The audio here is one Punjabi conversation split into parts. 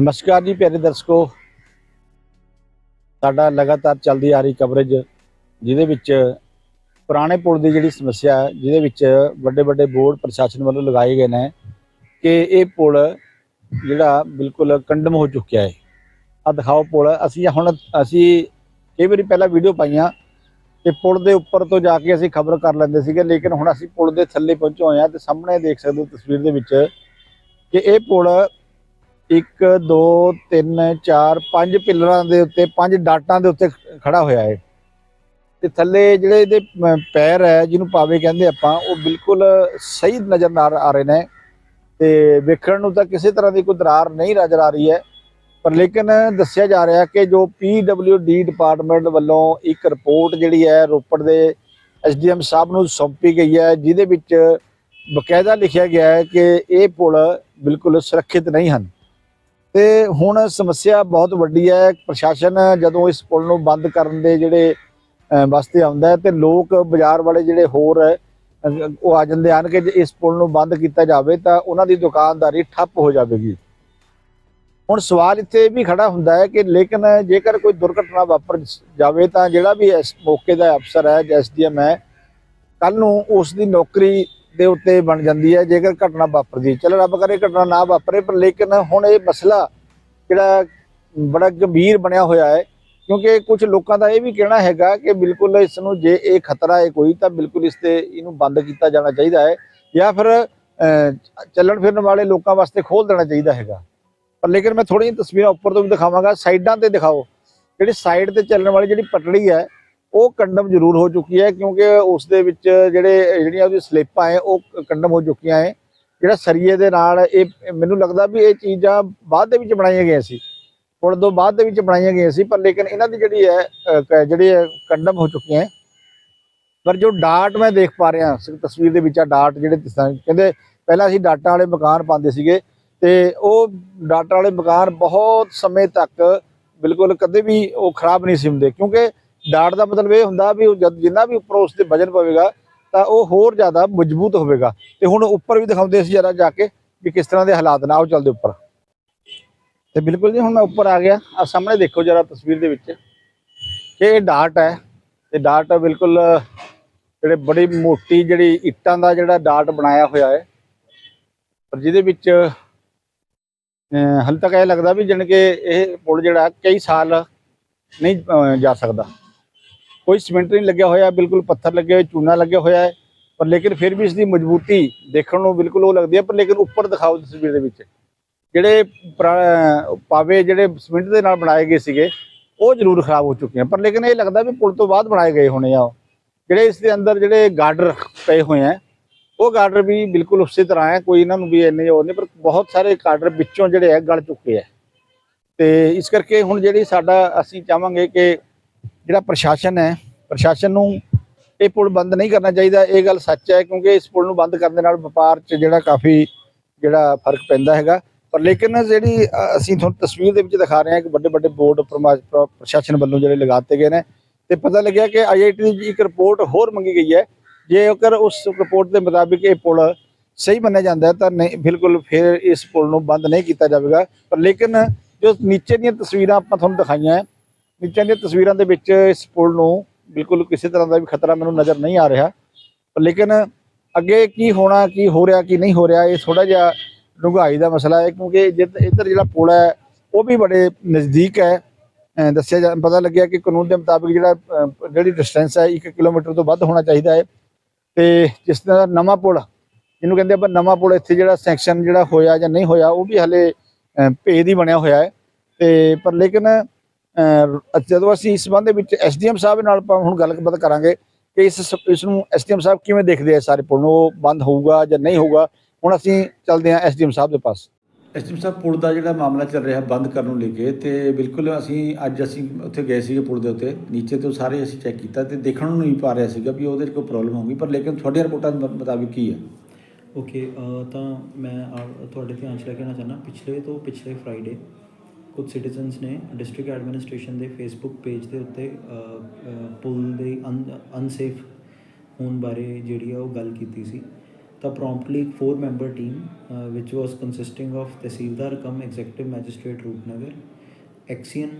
ਨਮਸਕਾਰ ਜੀ ਪਿਆਰੇ ਦਰਸ਼ਕੋ। ਸਾਡਾ ਲਗਾਤਾਰ ਚੱਲਦੀ ਆ ਰਹੀ ਕਵਰੇਜ ਜਿਹਦੇ ਵਿੱਚ ਪੁਰਾਣੇ ਪੁਲ ਦੀ ਜਿਹੜੀ ਸਮੱਸਿਆ ਜਿਹਦੇ ਵਿੱਚ ਵੱਡੇ ਵੱਡੇ ਬੋਰਡ ਪ੍ਰਸ਼ਾਸਨ ਵੱਲੋਂ ਲਗਾਏ ਗਏ ਨੇ ਕਿ ਇਹ ਪੁਲ ਜਿਹੜਾ ਬਿਲਕੁਲ ਕੰਡਮ ਹੋ ਚੁੱਕਿਆ ਹੈ। ਆ ਦਿਖਾਓ ਪੁਲ, ਅਸੀਂ ਹੁਣ ਅਸੀਂ ਕਈ ਵਾਰੀ ਪਹਿਲਾਂ ਵੀਡੀਓ ਪਾਈਆਂ ਕਿ ਪੁਲ ਦੇ ਉੱਪਰ ਤੋਂ ਜਾ ਕੇ ਅਸੀਂ ਖਬਰ ਕਰ ਲੈਂਦੇ ਸੀਗੇ, ਲੇਕਿਨ ਹੁਣ ਅਸੀਂ ਪੁਲ ਦੇ ਥੱਲੇ ਪਹੁੰਚੇ ਹੋਏ ਹਾਂ ਤੇ ਸਾਹਮਣੇ ਦੇਖ ਸਕਦੇ ਹੋ ਤਸਵੀਰ ਦੇ ਵਿੱਚ ਕਿ ਇਹ ਪੁਲ 1 2 3 4 5 ਪਿੱਲਰਾਂ ਦੇ ਉੱਤੇ, ਪੰਜ ਡਾਟਾਂ ਦੇ ਉੱਤੇ ਖੜਾ ਹੋਇਆ ਹੈ ਤੇ ਥੱਲੇ ਜਿਹੜੇ ਇਹਦੇ ਪੈਰ ਹੈ, ਜਿਹਨੂੰ ਪਾਵੇ ਕਹਿੰਦੇ ਆਪਾਂ, ਉਹ ਬਿਲਕੁਲ ਸਹੀ ਨਜ਼ਰ ਆ ਰਹੇ ਨੇ। ਤੇ ਵੇਖਣ ਨੂੰ ਤਾਂ ਕਿਸੇ ਤਰ੍ਹਾਂ ਦੀ ਕੋਈ ਦਰਾਰ ਨਹੀਂ ਨਜ਼ਰ ਆ ਰਹੀ ਹੈ। ਪਰ ਲੇਕਿਨ ਦੱਸਿਆ ਜਾ ਰਿਹਾ ਕਿ ਜੋ ਡੀ ਡਿਪਾਰਟਮੈਂਟ ਵੱਲੋਂ ਇੱਕ ਰਿਪੋਰਟ ਜਿਹੜੀ ਹੈ, ਰੋਪੜ ਦੇ ਐਸਡੀਐਮ ਸਾਹਿਬ ਨੂੰ ਸੌਂਪੀ ਗਈ ਹੈ, ਜਿਹਦੇ ਵਿੱਚ ਬਕਾਇਦਾ ਲਿਖਿਆ ਗਿਆ ਹੈ ਕਿ ਇਹ ਪੁਲ ਬਿਲਕੁਲ ਸੁਰੱਖਿਅਤ ਨਹੀਂ ਹਨ। ਤੇ ਹੁਣ ਸਮੱਸਿਆ ਬਹੁਤ ਵੱਡੀ ਹੈ। ਪ੍ਰਸ਼ਾਸਨ ਜਦੋਂ ਇਸ ਪੁਲ ਨੂੰ ਬੰਦ ਕਰਨ ਦੇ ਜਿਹੜੇ ਵਾਸਤੇ ਆਉਂਦਾ ਹੈ ਤੇ ਲੋਕ ਬਾਜ਼ਾਰ ਵਾਲੇ ਜਿਹੜੇ ਹੋਰ ਉਹ ਆ ਜਾਂਦੇ ਹਨ ਕਿ ਜੇ ਇਸ ਪੁਲ ਨੂੰ ਬੰਦ ਕੀਤਾ ਜਾਵੇ ਤਾਂ ਉਹਨਾਂ ਦੀ ਦੁਕਾਨਦਾਰੀ ਠੱਪ ਹੋ ਜਾਵੇਗੀ। ਹੁਣ ਸਵਾਲ ਇੱਥੇ ਇਹ ਵੀ ਖੜਾ ਹੁੰਦਾ ਹੈ ਕਿ ਲੇਕਿਨ ਜੇਕਰ ਕੋਈ ਦੁਰਘਟਨਾ ਵਾਪਰ ਜਾਵੇ ਤਾਂ ਜਿਹੜਾ ਵੀ ਇਸ ਮੌਕੇ ਦਾ ਅਫਸਰ ਹੈ, ਜਾਂ ਐਸਡੀਐਮ ਹੈ ਕੱਲ ਨੂੰ ਉਸ ਦੀ ਨੌਕਰੀ ਦੇ ਉੱਤੇ ਬਣ ਜਾਂਦੀ ਹੈ, ਜੇਕਰ ਘਟਨਾ ਵਾਪਰਦੀ ਚਲੋ ਰੱਬ ਕਰੇ ਘਟਨਾ ਨਾ ਵਾਪਰੇ, ਪਰ ਲੇਕਿਨ ਹੁਣ ਇਹ ਮਸਲਾ ਜਿਹੜਾ ਬੜਾ ਗੰਭੀਰ ਬਣਿਆ ਹੋਇਆ ਹੈ, ਕਿਉਂਕਿ ਕੁਝ ਲੋਕਾਂ ਦਾ ਇਹ ਵੀ ਕਹਿਣਾ ਹੈਗਾ ਕਿ ਬਿਲਕੁਲ ਇਸ ਨੂੰ ਜੇ ਇਹ ਖਤਰਾ ਹੈ ਕੋਈ, ਤਾਂ ਬਿਲਕੁਲ ਇਸ ਤੇ ਇਹਨੂੰ ਬੰਦ ਕੀਤਾ ਜਾਣਾ ਚਾਹੀਦਾ ਹੈ, ਜਾਂ ਫਿਰ ਚੱਲਣ ਫਿਰਨ ਵਾਲੇ ਲੋਕਾਂ ਵਾਸਤੇ ਖੋਲ ਦੇਣਾ ਚਾਹੀਦਾ ਹੈਗਾ। ਪਰ ਲੇਕਿਨ ਮੈਂ ਥੋੜ੍ਹੀਆਂ ਤਸਵੀਰਾਂ ਉੱਪਰ ਤੋਂ ਵੀ ਦਿਖਾਵਾਂਗਾ, ਸਾਈਡਾਂ ਤੇ ਦਿਖਾਓ। ਜਿਹੜੀ ਸਾਈਡ ਤੇ ਚੱਲਣ ਵਾਲੀ ਜਿਹੜੀ ਪਟੜੀ ਹੈ ਉਹ ਕੰਡਮ ਜ਼ਰੂਰ ਹੋ ਚੁੱਕੀ ਹੈ, ਕਿਉਂਕਿ ਉਸ ਦੇ ਵਿੱਚ ਜਿਹੜੇ, ਜਿਹੜੀਆਂ ਉਹਦੀ ਸਲਿੱਪਾਂ ਹੈ, ਉਹ ਕੰਡਮ ਹੋ ਚੁੱਕੀਆਂ ਹੈ। ਜਿਹੜਾ ਸਰੀਏ ਦੇ ਨਾਲ ਇਹ ਮੈਨੂੰ ਲੱਗਦਾ ਵੀ ਇਹ ਚੀਜ਼ਾਂ ਬਾਅਦ ਦੇ ਵਿੱਚ ਬਣਾਈਆਂ ਗਈਆਂ ਸੀ। ਪੁਲ ਤੋਂ ਬਾਅਦ ਦੇ ਵਿੱਚ ਬਣਾਈਆਂ ਗਈਆਂ ਸੀ, ਪਰ ਲੇਕਿਨ ਇਹਨਾਂ ਦੀ ਜਿਹੜੀ ਹੈ ਕ- ਜਿਹੜੀ ਹੈ ਕੰਡਮ ਹੋ ਚੁੱਕੀਆਂ ਹੈ। ਪਰ ਜੋ ਡਾਟ ਮੈਂ ਦੇਖ ਪਾ ਰਿਹਾ ਤਸਵੀਰ ਦੇ ਵਿੱਚ ਆ ਡਾਟ ਜਿਹੜੇ ਕਹਿੰਦੇ ਪਹਿਲਾਂ ਅਸੀਂ ਡਾਟਾਂ ਵਾਲੇ ਮਕਾਨ ਪਾਉਂਦੇ ਸੀਗੇ ਤੇ ਉਹ ਡਾਟਾਂ ਵਾਲੇ ਮਕਾਨ ਬਹੁਤ ਸਮੇਂ ਤੱਕ ਬਿਲਕੁਲ ਕਦੇ ਵੀ ਉਹ ਖਰਾਬ ਨਹੀਂ ਸੀ ਹੁੰਦੇ, ਕਿਉਂਕਿ ਡਾਟ ਦਾ ਮਤਲਬ ਇਹ ਹੁੰਦਾ ਵੀ ਜਦ ਜਿੰਨਾ ਵੀ ਉੱਪਰ ਉਸ ਤੇ ਵਜਨ ਪਵੇਗਾ, ਤਾਂ ਉਹ ਹੋਰ ਜ਼ਿਆਦਾ ਮਜ਼ਬੂਤ ਹੋਵੇਗਾ। ਤੇ ਹੁਣ ਉੱਪਰ ਵੀ ਦਿਖਾਉਂਦੇ ਸੀ ਜਰਾ ਜਾ ਕੇ ਵੀ ਕਿਸ ਤਰ੍ਹਾਂ ਦੇ ਹਾਲਾਤ ਨੇ ਉਹ ਚੱਲਦੇ ਉੱਪਰ। ਤੇ ਬਿਲਕੁਲ ਜੀ ਹੁਣ ਮੈਂ ਉੱਪਰ ਆ ਗਿਆ। ਆ ਸਾਹਮਣੇ ਦੇਖੋ ਜਰਾ ਤਸਵੀਰ ਦੇ ਵਿੱਚ। ਕਿ ਇਹ ਡਾਟ ਹੈ। ਤੇ ਡਾਟ ਬਿਲਕੁਲ ਜਿਹੜੇ ਬੜੀ ਮੋਟੀ ਜਿਹੜੀ ਇੱਟਾਂ ਦਾ ਜਿਹੜਾ ਡਾਟ ਬਣਾਇਆ ਹੋਇਆ ਹੈ। ਪਰ ਜਿਹਦੇ ਵਿੱਚ ਹਲ ਤੱਕ ਇਹ ਲੱਗਦਾ ਵੀ ਜਾਣੀ ਕਿ ਇਹ ਪੁਲ ਜਿਹੜਾ ਕਈ ਸਾਲ ਨਹੀਂ ਜਾ ਸਕਦਾ। ਕੋਈ ਸੀਮੈਂਟ ਨਹੀਂ ਲੱਗਿਆ ਹੋਇਆ, ਬਿਲਕੁਲ ਪੱਥਰ ਲੱਗੇ ਹੋਏ ਚੂਨਾ ਲੱਗਿਆ ਹੋਇਆ ਹੈ। ਪਰ ਲੇਕਿਨ ਫਿਰ ਵੀ ਇਸ ਦੀ ਮਜ਼ਬੂਤੀ ਦੇਖਣ ਨੂੰ ਬਿਲਕੁਲ ਉਹ ਲੱਗਦੀ ਹੈ, ਪਰ ਲੇਕਿਨ ਉੱਪਰ ਦਿਖਾਓ ਤਸਵੀਰ ਦੇ ਵਿੱਚ। ਜਿਹੜੇ ਪਾਵੇ ਜਿਹੜੇ ਸੀਮੈਂਟ ਦੇ ਨਾਲ ਬਣਾਏ ਗਏ ਸੀਗੇ, ਉਹ ਜ਼ਰੂਰ ਖਰਾਬ ਹੋ ਚੁੱਕੇ ਹਨ ਪਰ ਲੇਕਿਨ ਇਹ ਲੱਗਦਾ ਵੀ ਪੁਲ ਤੋਂ ਬਾਅਦ ਬਣਾਏ ਗਏ ਹੋਣੇ ਆ ਉਹ। ਜਿਹੜੇ ਇਸ ਦੇ ਅੰਦਰ ਜਿਹੜੇ ਗਾਰਡਰ ਪਏ ਹੋਏ ਆ, ਉਹ ਗਾਰਡਰ ਵੀ ਬਿਲਕੁਲ ਉਸੇ ਤਰ੍ਹਾਂ ਹੈ, ਕੋਈ ਇਹਨਾਂ ਨੂੰ ਵੀ ਇੰਨੇ ਹੋਰ ਨਹੀਂ, ਪਰ ਬਹੁਤ ਸਾਰੇ ਗਾਰਡਰ ਵਿੱਚੋਂ ਜਿਹੜੇ ਹੈ ਗਲ ਚੁੱਕੇ ਆ। ਤੇ ਇਸ ਕਰਕੇ ਹੁਣ ਜਿਹੜੀ ਸਾਡਾ, ਅਸੀਂ ਚਾਹਾਂਗੇ ਕਿ ਜਿਹੜਾ ਪ੍ਰਸ਼ਾਸਨ ਹੈ, ਪ੍ਰਸ਼ਾਸਨ ਨੂੰ ਇਹ ਪੁਲ ਬੰਦ ਨਹੀਂ ਕਰਨਾ ਚਾਹੀਦਾ। ਇਹ ਗੱਲ ਸੱਚ ਹੈ ਕਿਉਂਕਿ ਇਸ ਪੁਲ ਨੂੰ ਬੰਦ ਕਰਨ ਦੇ ਨਾਲ ਵਪਾਰ 'ਚ ਜਿਹੜਾ ਕਾਫੀ ਜਿਹੜਾ ਫ਼ਰਕ ਪੈਂਦਾ ਹੈਗਾ। ਪਰ ਲੇਕਿਨ ਜਿਹੜੀ ਅਸੀਂ ਤੁਹਾਨੂੰ ਤਸਵੀਰ ਦੇ ਵਿੱਚ ਦਿਖਾ ਰਹੇ ਹਾਂ ਕਿ ਵੱਡੇ ਵੱਡੇ ਬੋਰਡ ਪ੍ਰਮਾ- ਪ੍ਰਸ਼ਾਸਨ ਵੱਲੋਂ ਜਿਹੜੇ ਲਗਾਤੇ ਗਏ ਨੇ ਤੇ ਪਤਾ ਲੱਗਿਆ ਕਿ ਆਈਆਈਟੀ ਦੀ ਇੱਕ ਰਿਪੋਰਟ ਹੋਰ ਮੰਗੀ ਗਈ ਹੈ। ਜੇਕਰ ਉਸ ਰਿਪੋਰਟ ਦੇ ਮੁਤਾਬਿਕ ਇਹ ਪੁਲ ਸਹੀ ਮੰਨਿਆ ਜਾਂਦਾ ਤਾਂ ਨਹੀਂ, ਬਿਲਕੁਲ ਫਿਰ ਇਸ ਪੁਲ ਨੂੰ ਬੰਦ ਨਹੀਂ ਕੀਤਾ ਜਾਵੇਗਾ। ਪਰ ਲੇਕਿਨ ਜੋ ਨੀਚੇ ਦੀਆਂ ਤਸਵੀਰਾਂ ਆਪਾਂ ਤੁਹਾਨੂੰ ਦਿਖਾਈਆਂ ਨੀਚੇ ਦੀਆਂ ਤਸਵੀਰਾਂ ਦੇ ਵਿੱਚ ਇਸ ਪੁਲ ਨੂੰ ਬਿਲਕੁਲ ਕਿਸੇ ਤਰ੍ਹਾਂ ਦਾ ਵੀ ਖਤਰਾ ਮੈਨੂੰ ਨਜ਼ਰ ਨਹੀਂ ਆ ਰਿਹਾ। ਪਰ ਲੇਕਿਨ ਅੱਗੇ ਕੀ ਹੋਣਾ, ਕੀ ਹੋ ਰਿਹਾ, ਕੀ ਨਹੀਂ ਹੋ ਰਿਹਾ, ਇਹ ਥੋੜਾ ਜਿਹਾ ਡੂੰਘਾਈ ਦਾ ਮਸਲਾ ਹੈ ਕਿਉਂਕਿ ਜਿੱਦ, ਇੱਧਰ ਜਿਹੜਾ ਪੁਲ ਹੈ, ਉਹ ਵੀ ਬੜੇ ਨਜ਼ਦੀਕ ਹੈ। ਦੱਸਿਆ ਜਾ, ਪਤਾ ਲੱਗਿਆ ਕਿ ਕਾਨੂੰਨ ਦੇ ਮੁਤਾਬਿਕ ਜਿਹੜਾ ਜਿਹੜੀ ਡਿਸਟੈਂਸ ਹੈ 1 ਕਿਲੋਮੀਟਰ ਤੋਂ ਵੱਧ ਹੋਣਾ ਚਾਹੀਦਾ ਹੈ। ਤੇ ਜਿਸ ਤਰ੍ਹਾਂ ਨਵਾਂ ਪੁਲ, ਜਿਹਨੂੰ ਕਹਿੰਦੇ ਆਪਾਂ ਨਵਾਂ ਪੁਲ, ਇੱਥੇ ਜਿਹੜਾ ਸੈਕਸ਼ਨ ਜਿਹੜਾ ਹੋਇਆ ਜਾਂ ਨਹੀਂ ਹੋਇਆ, ਉਹ ਵੀ ਹਲੇ ਭੇਦ ਹੀ ਬਣਿਆ ਹੋਇਆ ਹੈ। ਤੇ ਪਰ ਲੇਕਿਨ ਜਦੋਂ ਅਸੀਂ ਇਸ ਸੰਬੰਧ ਦੇ ਵਿੱਚ ਐਸਡੀਐਮ ਸਾਹਿਬ ਨਾਲ ਆਪਾਂ ਹੁਣ ਗੱਲਬਾਤ ਕਰਾਂਗੇ ਕਿ ਇਸ ਇਸ ਨੂੰ ਐਸਡੀਐਮ ਸਾਹਿਬ ਕਿਵੇਂ ਦੇਖਦੇ ਆ ਸਾਰੇ ਪੁਲ ਨੂੰ? ਉਹ ਬੰਦ ਹੋਊਗਾ ਜਾਂ ਨਹੀਂ ਹੋਊਗਾ? ਹੁਣ ਅਸੀਂ ਚੱਲਦੇ ਹਾਂ ਐਸਡੀਐਮ ਸਾਹਿਬ ਦੇ ਪਾਸ। ਐਸਟੀਮ ਸਾਹਿਬ ਪੁਲ ਦਾ ਜਿਹੜਾ ਮਾਮਲਾ ਚੱਲ ਰਿਹਾ ਬੰਦ ਕਰਨ ਨੂੰ ਲੈ ਕੇ ਤੇ ਬਿਲਕੁਲ ਅਸੀਂ ਅੱਜ ਅਸੀਂ ਉੱਥੇ ਗਏ ਸੀਗੇ ਪੁਲ ਦੇ ਉੱਤੇ। ਨੀਚੇ ਤੋਂ ਸਾਰੇ ਅਸੀਂ ਚੈੱਕ ਕੀਤਾ ਤੇ ਦੇਖਣ ਨੂੰ ਨਹੀਂ ਪਾ ਰਿਹਾ ਸੀਗਾ ਵੀ ਉਹਦੇ 'ਚ ਕੋਈ ਪ੍ਰੋਬਲਮ ਹੋਊਗੀ ਪਰ ਲੇਕਿਨ ਤੁਹਾਡੀਆਂ ਰਿਪੋਰਟਾਂ ਦੇ ਮੁਤਾਬਿਕ ਕੀ ਹੈ? ਓਕੇ ਤਾਂ ਮੈਂ ਆ- ਤੁਹਾਡੇ ਧਿਆਨ 'ਚ ਲੈ ਕੇ ਆਉਣਾ ਚਾਹੁੰਦਾ। ਪਿਛਲੇ ਤੋਂ ਪਿਛਲੇ ਫਰਾਈਡੇ ਕੁਝ ਸਿਟੀਜ਼ਨਸ ਨੇ ਡਿਸਟ੍ਰਿਕਟ ਐਡਮਿਨਿਸਟ੍ਰੇਸ਼ਨ ਦੇ ਫੇਸਬੁੱਕ ਪੇਜ ਦੇ ਉੱਤੇ ਪੁਲ ਦੇ ਅਨਸੇਫ ਹੋਣ ਬਾਰੇ ਜਿਹੜੀ ਆ ਉਹ ਗੱਲ ਕੀਤੀ ਸੀ। ਤਾਂ ਪ੍ਰੋmptly ਇੱਕ four member team uh, which consisting of tehsildar cum executive magistrate Rupnagar XEN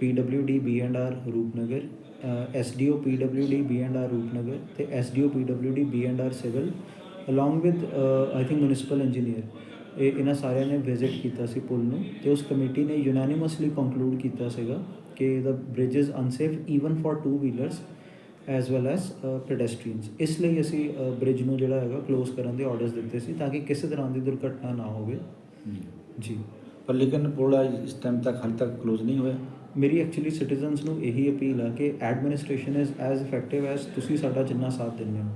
PWD R Rupnagar SDO PWD R Rupnagar ਤੇ SDO PWD R civil along with I think municipal engineer ਇਹ ਇਹਨਾਂ ਸਾਰਿਆਂ ਨੇ ਵਿਜ਼ਿਟ ਕੀਤਾ ਸੀ ਪੁਲ ਨੂੰ ਤੇ ਉਸ ਕਮੇਟੀ ਨੇ ਯੂਨੈਨਿਮਸਲੀ ਕੰਕਲੂਡ ਕੀਤਾ ਸੀਗਾ ਕਿ the bridge is unsafe even for two wheelers as well as pedestrians ਇਸ ਲਈ ਅਸੀਂ ਬ੍ਰਿਜ ਨੂੰ ਜਿਹੜਾ ਹੈਗਾ ক্লোਜ਼ ਕਰਨ ਦੇ ਆਰਡਰਸ ਦਿੱਤੇ ਸੀ ਤਾਂ ਕਿ ਕਿਸੇ ਤਰ੍ਹਾਂ ਦੀ ਦੁਰਘਟਨਾ ਨਾ ਹੋਵੇ। ਜੀ। ਪਰ ਲੇਕਿਨ ਪੁਲ ਇਸ ਟਾਈਮ ਤੱਕ ਹਾਲ ਤੱਕ ক্লোਜ਼ ਨਹੀਂ ਹੋਇਆ। ਮੇਰੀ ਐਕਚੁਅਲੀ ਸਿਟੀਜ਼ਨਸ ਨੂੰ ਇਹੀ ਅਪੀਲ ਆ ਕਿ administration is as effective as ਤੁਸੀਂ ਸਾਡਾ ਜਿੰਨਾ ਸਾਥ ਦਿੰਦੇ ਹੋ।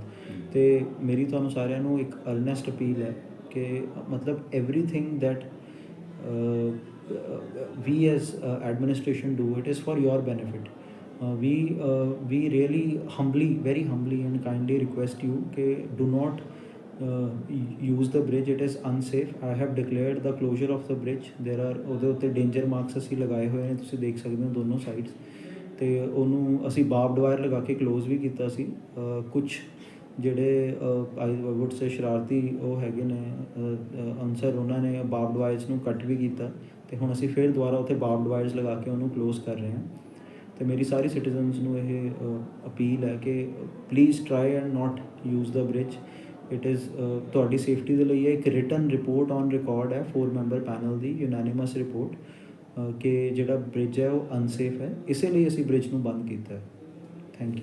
ਤੇ ਮੇਰੀ ਤੁਹਾਨੂੰ ਸਾਰਿਆਂ ਨੂੰ ਇੱਕ ਅਰਨੈਸਟ ਅਪੀਲ ਹੈ ਕਿ ਮਤਲਬ everything that we as uh, administration do it is for your benefit uh, we uh, we really humbly very humbly and kindly request you ke do not uh, use the bridge it is unsafe i have declared the closure of the bridge there are ਉਹਦੇ ਉੱਤੇ ਡੇਂਜਰ ਮਾਰਕਸ ਅਸੀਂ ਲਗਾਏ ਹੋਏ ਨੇ ਤੁਸੀਂ ਦੇਖ ਸਕਦੇ ਹੋ ਦੋਨੋਂ ਸਾਈਡਸ ਤੇ ਉਹਨੂੰ ਅਸੀਂ ਬਾਰਬਡ ਵਾਇਰ ਲਗਾ ਕੇ ক্লোਜ਼ ਵੀ ਕੀਤਾ ਸੀ ਕੁਝ ਜਿਹੜੇ ਆਈ ਵੁੱਡ ਸੇ ਸ਼ਰਾਰਤੀ ਉਹ ਹੈਗੇ ਨੇ ਅਨਸਰ, ਉਹਨਾਂ ਨੇ ਬਾਰਬਡ ਵਾਇਰਸ ਨੂੰ ਕੱਟ ਵੀ ਕੀਤਾ ਤੇ ਹੁਣ ਅਸੀਂ ਫਿਰ ਦੁਬਾਰਾ ਉੱਥੇ ਬਾਰਬਡ ਵਾਇਰਸ ਲਗਾ ਕੇ ਉਹਨੂੰ ক্লোਜ਼ ਕਰ ਰਹੇ ਹਾਂ। ਤੇ ਮੇਰੀ ਸਾਰੀ ਸਿਟੀਜ਼ਨਸ ਨੂੰ ਇਹ ਅਪੀਲ ਹੈ ਕਿ please try and not use the bridge it is ਤੁਹਾਡੀ ਸੇਫਟੀ ਦੇ ਲਈ ਇਹ ਇੱਕ ਰਿਟਨ ਰਿਪੋਰਟ ਔਨ ਰਿਕਾਰਡ ਹੈ ਫੋਰ ਮੈਂਬਰ ਪੈਨਲ ਦੀ ਯੂਨੈਨਿਮਸ ਰਿਪੋਰਟ ਕਿ ਜਿਹੜਾ ਬ੍ਰਿਜ ਹੈ ਉਹ ਅਨਸੇਫ ਹੈ। ਇਸੇ ਲਈ ਅਸੀਂ ਬ੍ਰਿਜ ਨੂੰ ਬੰਦ ਕੀਤਾ ਹੈ। ਥੈਂਕ ਯੂ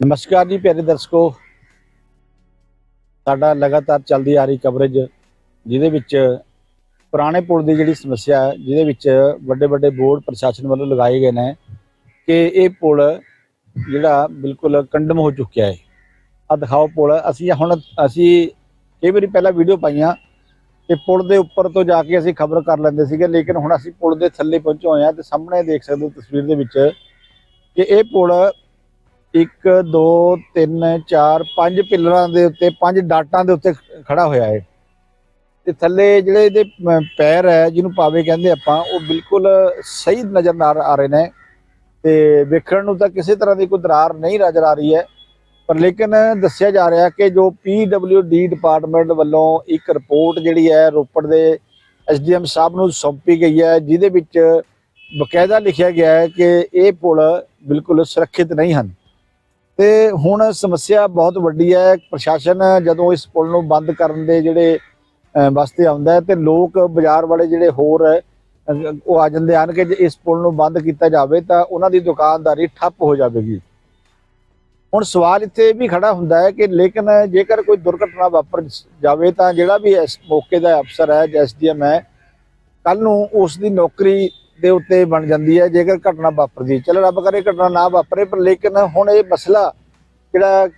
ਨਮਸਕਾਰ ਜੀ ਪਿਆਰੇ ਦਰਸ਼ਕੋ। ਸਾਡਾ ਲਗਾਤਾਰ ਚੱਲਦੀ ਆ ਰਹੀ ਕਵਰੇਜ ਜਿਹਦੇ ਵਿੱਚ ਪੁਰਾਣੇ ਪੁਲ ਦੀ ਜਿਹੜੀ ਸਮੱਸਿਆ ਹੈ, ਜਿਹਦੇ ਵਿੱਚ ਵੱਡੇ ਵੱਡੇ ਬੋਰਡ ਪ੍ਰਸ਼ਾਸਨ ਵੱਲੋਂ ਲਗਾਏ ਗਏ ਨੇ ਕਿ ਇਹ ਪੁਲ ਜਿਹੜਾ ਬਿਲਕੁਲ ਕੰਡਮ ਹੋ ਚੁੱਕਿਆ ਹੈ। ਆ ਦਿਖਾਓ ਪੁਲ, ਅਸੀਂ ਹੁਣ ਅਸੀਂ ਕਈ ਵਾਰੀ ਪਹਿਲਾਂ ਵੀਡੀਓ ਪਾਈਆਂ ਤੇ ਪੁਲ ਦੇ ਉੱਪਰ ਤੋਂ ਜਾ ਕੇ ਅਸੀਂ ਖਬਰ ਕਰ ਲੈਂਦੇ ਸੀਗੇ, ਲੇਕਿਨ ਹੁਣ ਅਸੀਂ ਪੁਲ ਦੇ ਥੱਲੇ ਪਹੁੰਚੇ ਹੋਏ ਹਾਂ ਤੇ ਸਾਹਮਣੇ ਦੇਖ ਸਕਦੇ ਹੋ ਤਸਵੀਰ ਦੇ ਵਿੱਚ ਕਿ ਇਹ ਪੁਲ 1 2 3 4 5 ਪਿੱਲਰਾਂ ਦੇ ਉੱਤੇ, ਪੰਜ ਡਾਟਾਂ ਦੇ ਉੱਤੇ ਖੜਾ ਹੋਇਆ ਹੈ ਤੇ ਥੱਲੇ ਜਿਹੜੇ ਇਹਦੇ ਪੈਰ ਹੈ, ਜਿਹਨੂੰ ਪਾਵੇ ਕਹਿੰਦੇ ਆਪਾਂ, ਉਹ ਬਿਲਕੁਲ ਸਹੀ ਨਜ਼ਰ ਨਾ ਆ ਰਹੇ ਨੇ। ਤੇ ਵੇਖਣ ਨੂੰ ਤਾਂ ਕਿਸੇ ਤਰ੍ਹਾਂ ਦੀ ਕੋਈ ਦਰਾਰ ਨਹੀਂ ਨਜ਼ਰ ਆ ਰਹੀ ਹੈ। ਪਰ ਲੇਕਿਨ ਦੱਸਿਆ ਜਾ ਰਿਹਾ ਕਿ ਜੋ ਡੀ ਡਿਪਾਰਟਮੈਂਟ ਵੱਲੋਂ ਇੱਕ ਰਿਪੋਰਟ ਜਿਹੜੀ ਹੈ, ਰੋਪੜ ਦੇ ਐਸਡੀਐਮ ਸਾਹਿਬ ਨੂੰ ਸੌਂਪੀ ਗਈ ਹੈ, ਜਿਹਦੇ ਵਿੱਚ ਬਕਾਇਦਾ ਲਿਖਿਆ ਗਿਆ ਹੈ ਕਿ ਇਹ ਪੁਲ ਬਿਲਕੁਲ ਸੁਰੱਖਿਅਤ ਨਹੀਂ ਹਨ। ਤੇ ਹੁਣ ਸਮੱਸਿਆ ਬਹੁਤ ਵੱਡੀ ਹੈ। ਪ੍ਰਸ਼ਾਸਨ ਜਦੋਂ ਇਸ ਪੁਲ ਨੂੰ ਬੰਦ ਕਰਨ ਦੇ ਜਿਹੜੇ ਵਾਸਤੇ ਆਉਂਦਾ ਹੈ ਤੇ ਲੋਕ ਬਾਜ਼ਾਰ ਵਾਲੇ ਜਿਹੜੇ ਹੋਰ ਉਹ ਆ ਜਾਂਦੇ ਹਨ ਕਿ ਜੇ ਇਸ ਪੁਲ ਨੂੰ ਬੰਦ ਕੀਤਾ ਜਾਵੇ ਤਾਂ ਉਹਨਾਂ ਦੀ ਦੁਕਾਨਦਾਰੀ ਠੱਪ ਹੋ ਜਾਵੇਗੀ। ਹੁਣ ਸਵਾਲ ਇੱਥੇ ਇਹ ਵੀ ਖੜਾ ਹੁੰਦਾ ਹੈ ਕਿ ਲੇਕਿਨ ਜੇਕਰ ਕੋਈ ਦੁਰਘਟਨਾ ਵਾਪਰ ਜਾਵੇ ਤਾਂ ਜਿਹੜਾ ਵੀ ਇਸ ਮੌਕੇ ਦਾ ਅਫਸਰ ਹੈ, ਜਾਂ ਐਸਡੀਐਮ ਹੈ ਕੱਲ ਨੂੰ ਉਸ ਦੀ ਨੌਕਰੀ ਦੇ ਉੱਤੇ ਬਣ ਜਾਂਦੀ ਹੈ, ਜੇਕਰ ਘਟਨਾ ਵਾਪਰਦੀ ਹੈ। ਚਲੋ ਰੱਬ ਕਰੇ ਘਟਨਾ ਨਾ ਵਾਪਰੇ, ਪਰ ਲੇਕਿਨ ਹੁਣ ਇਹ ਮਸਲਾ ਜਿਹੜਾ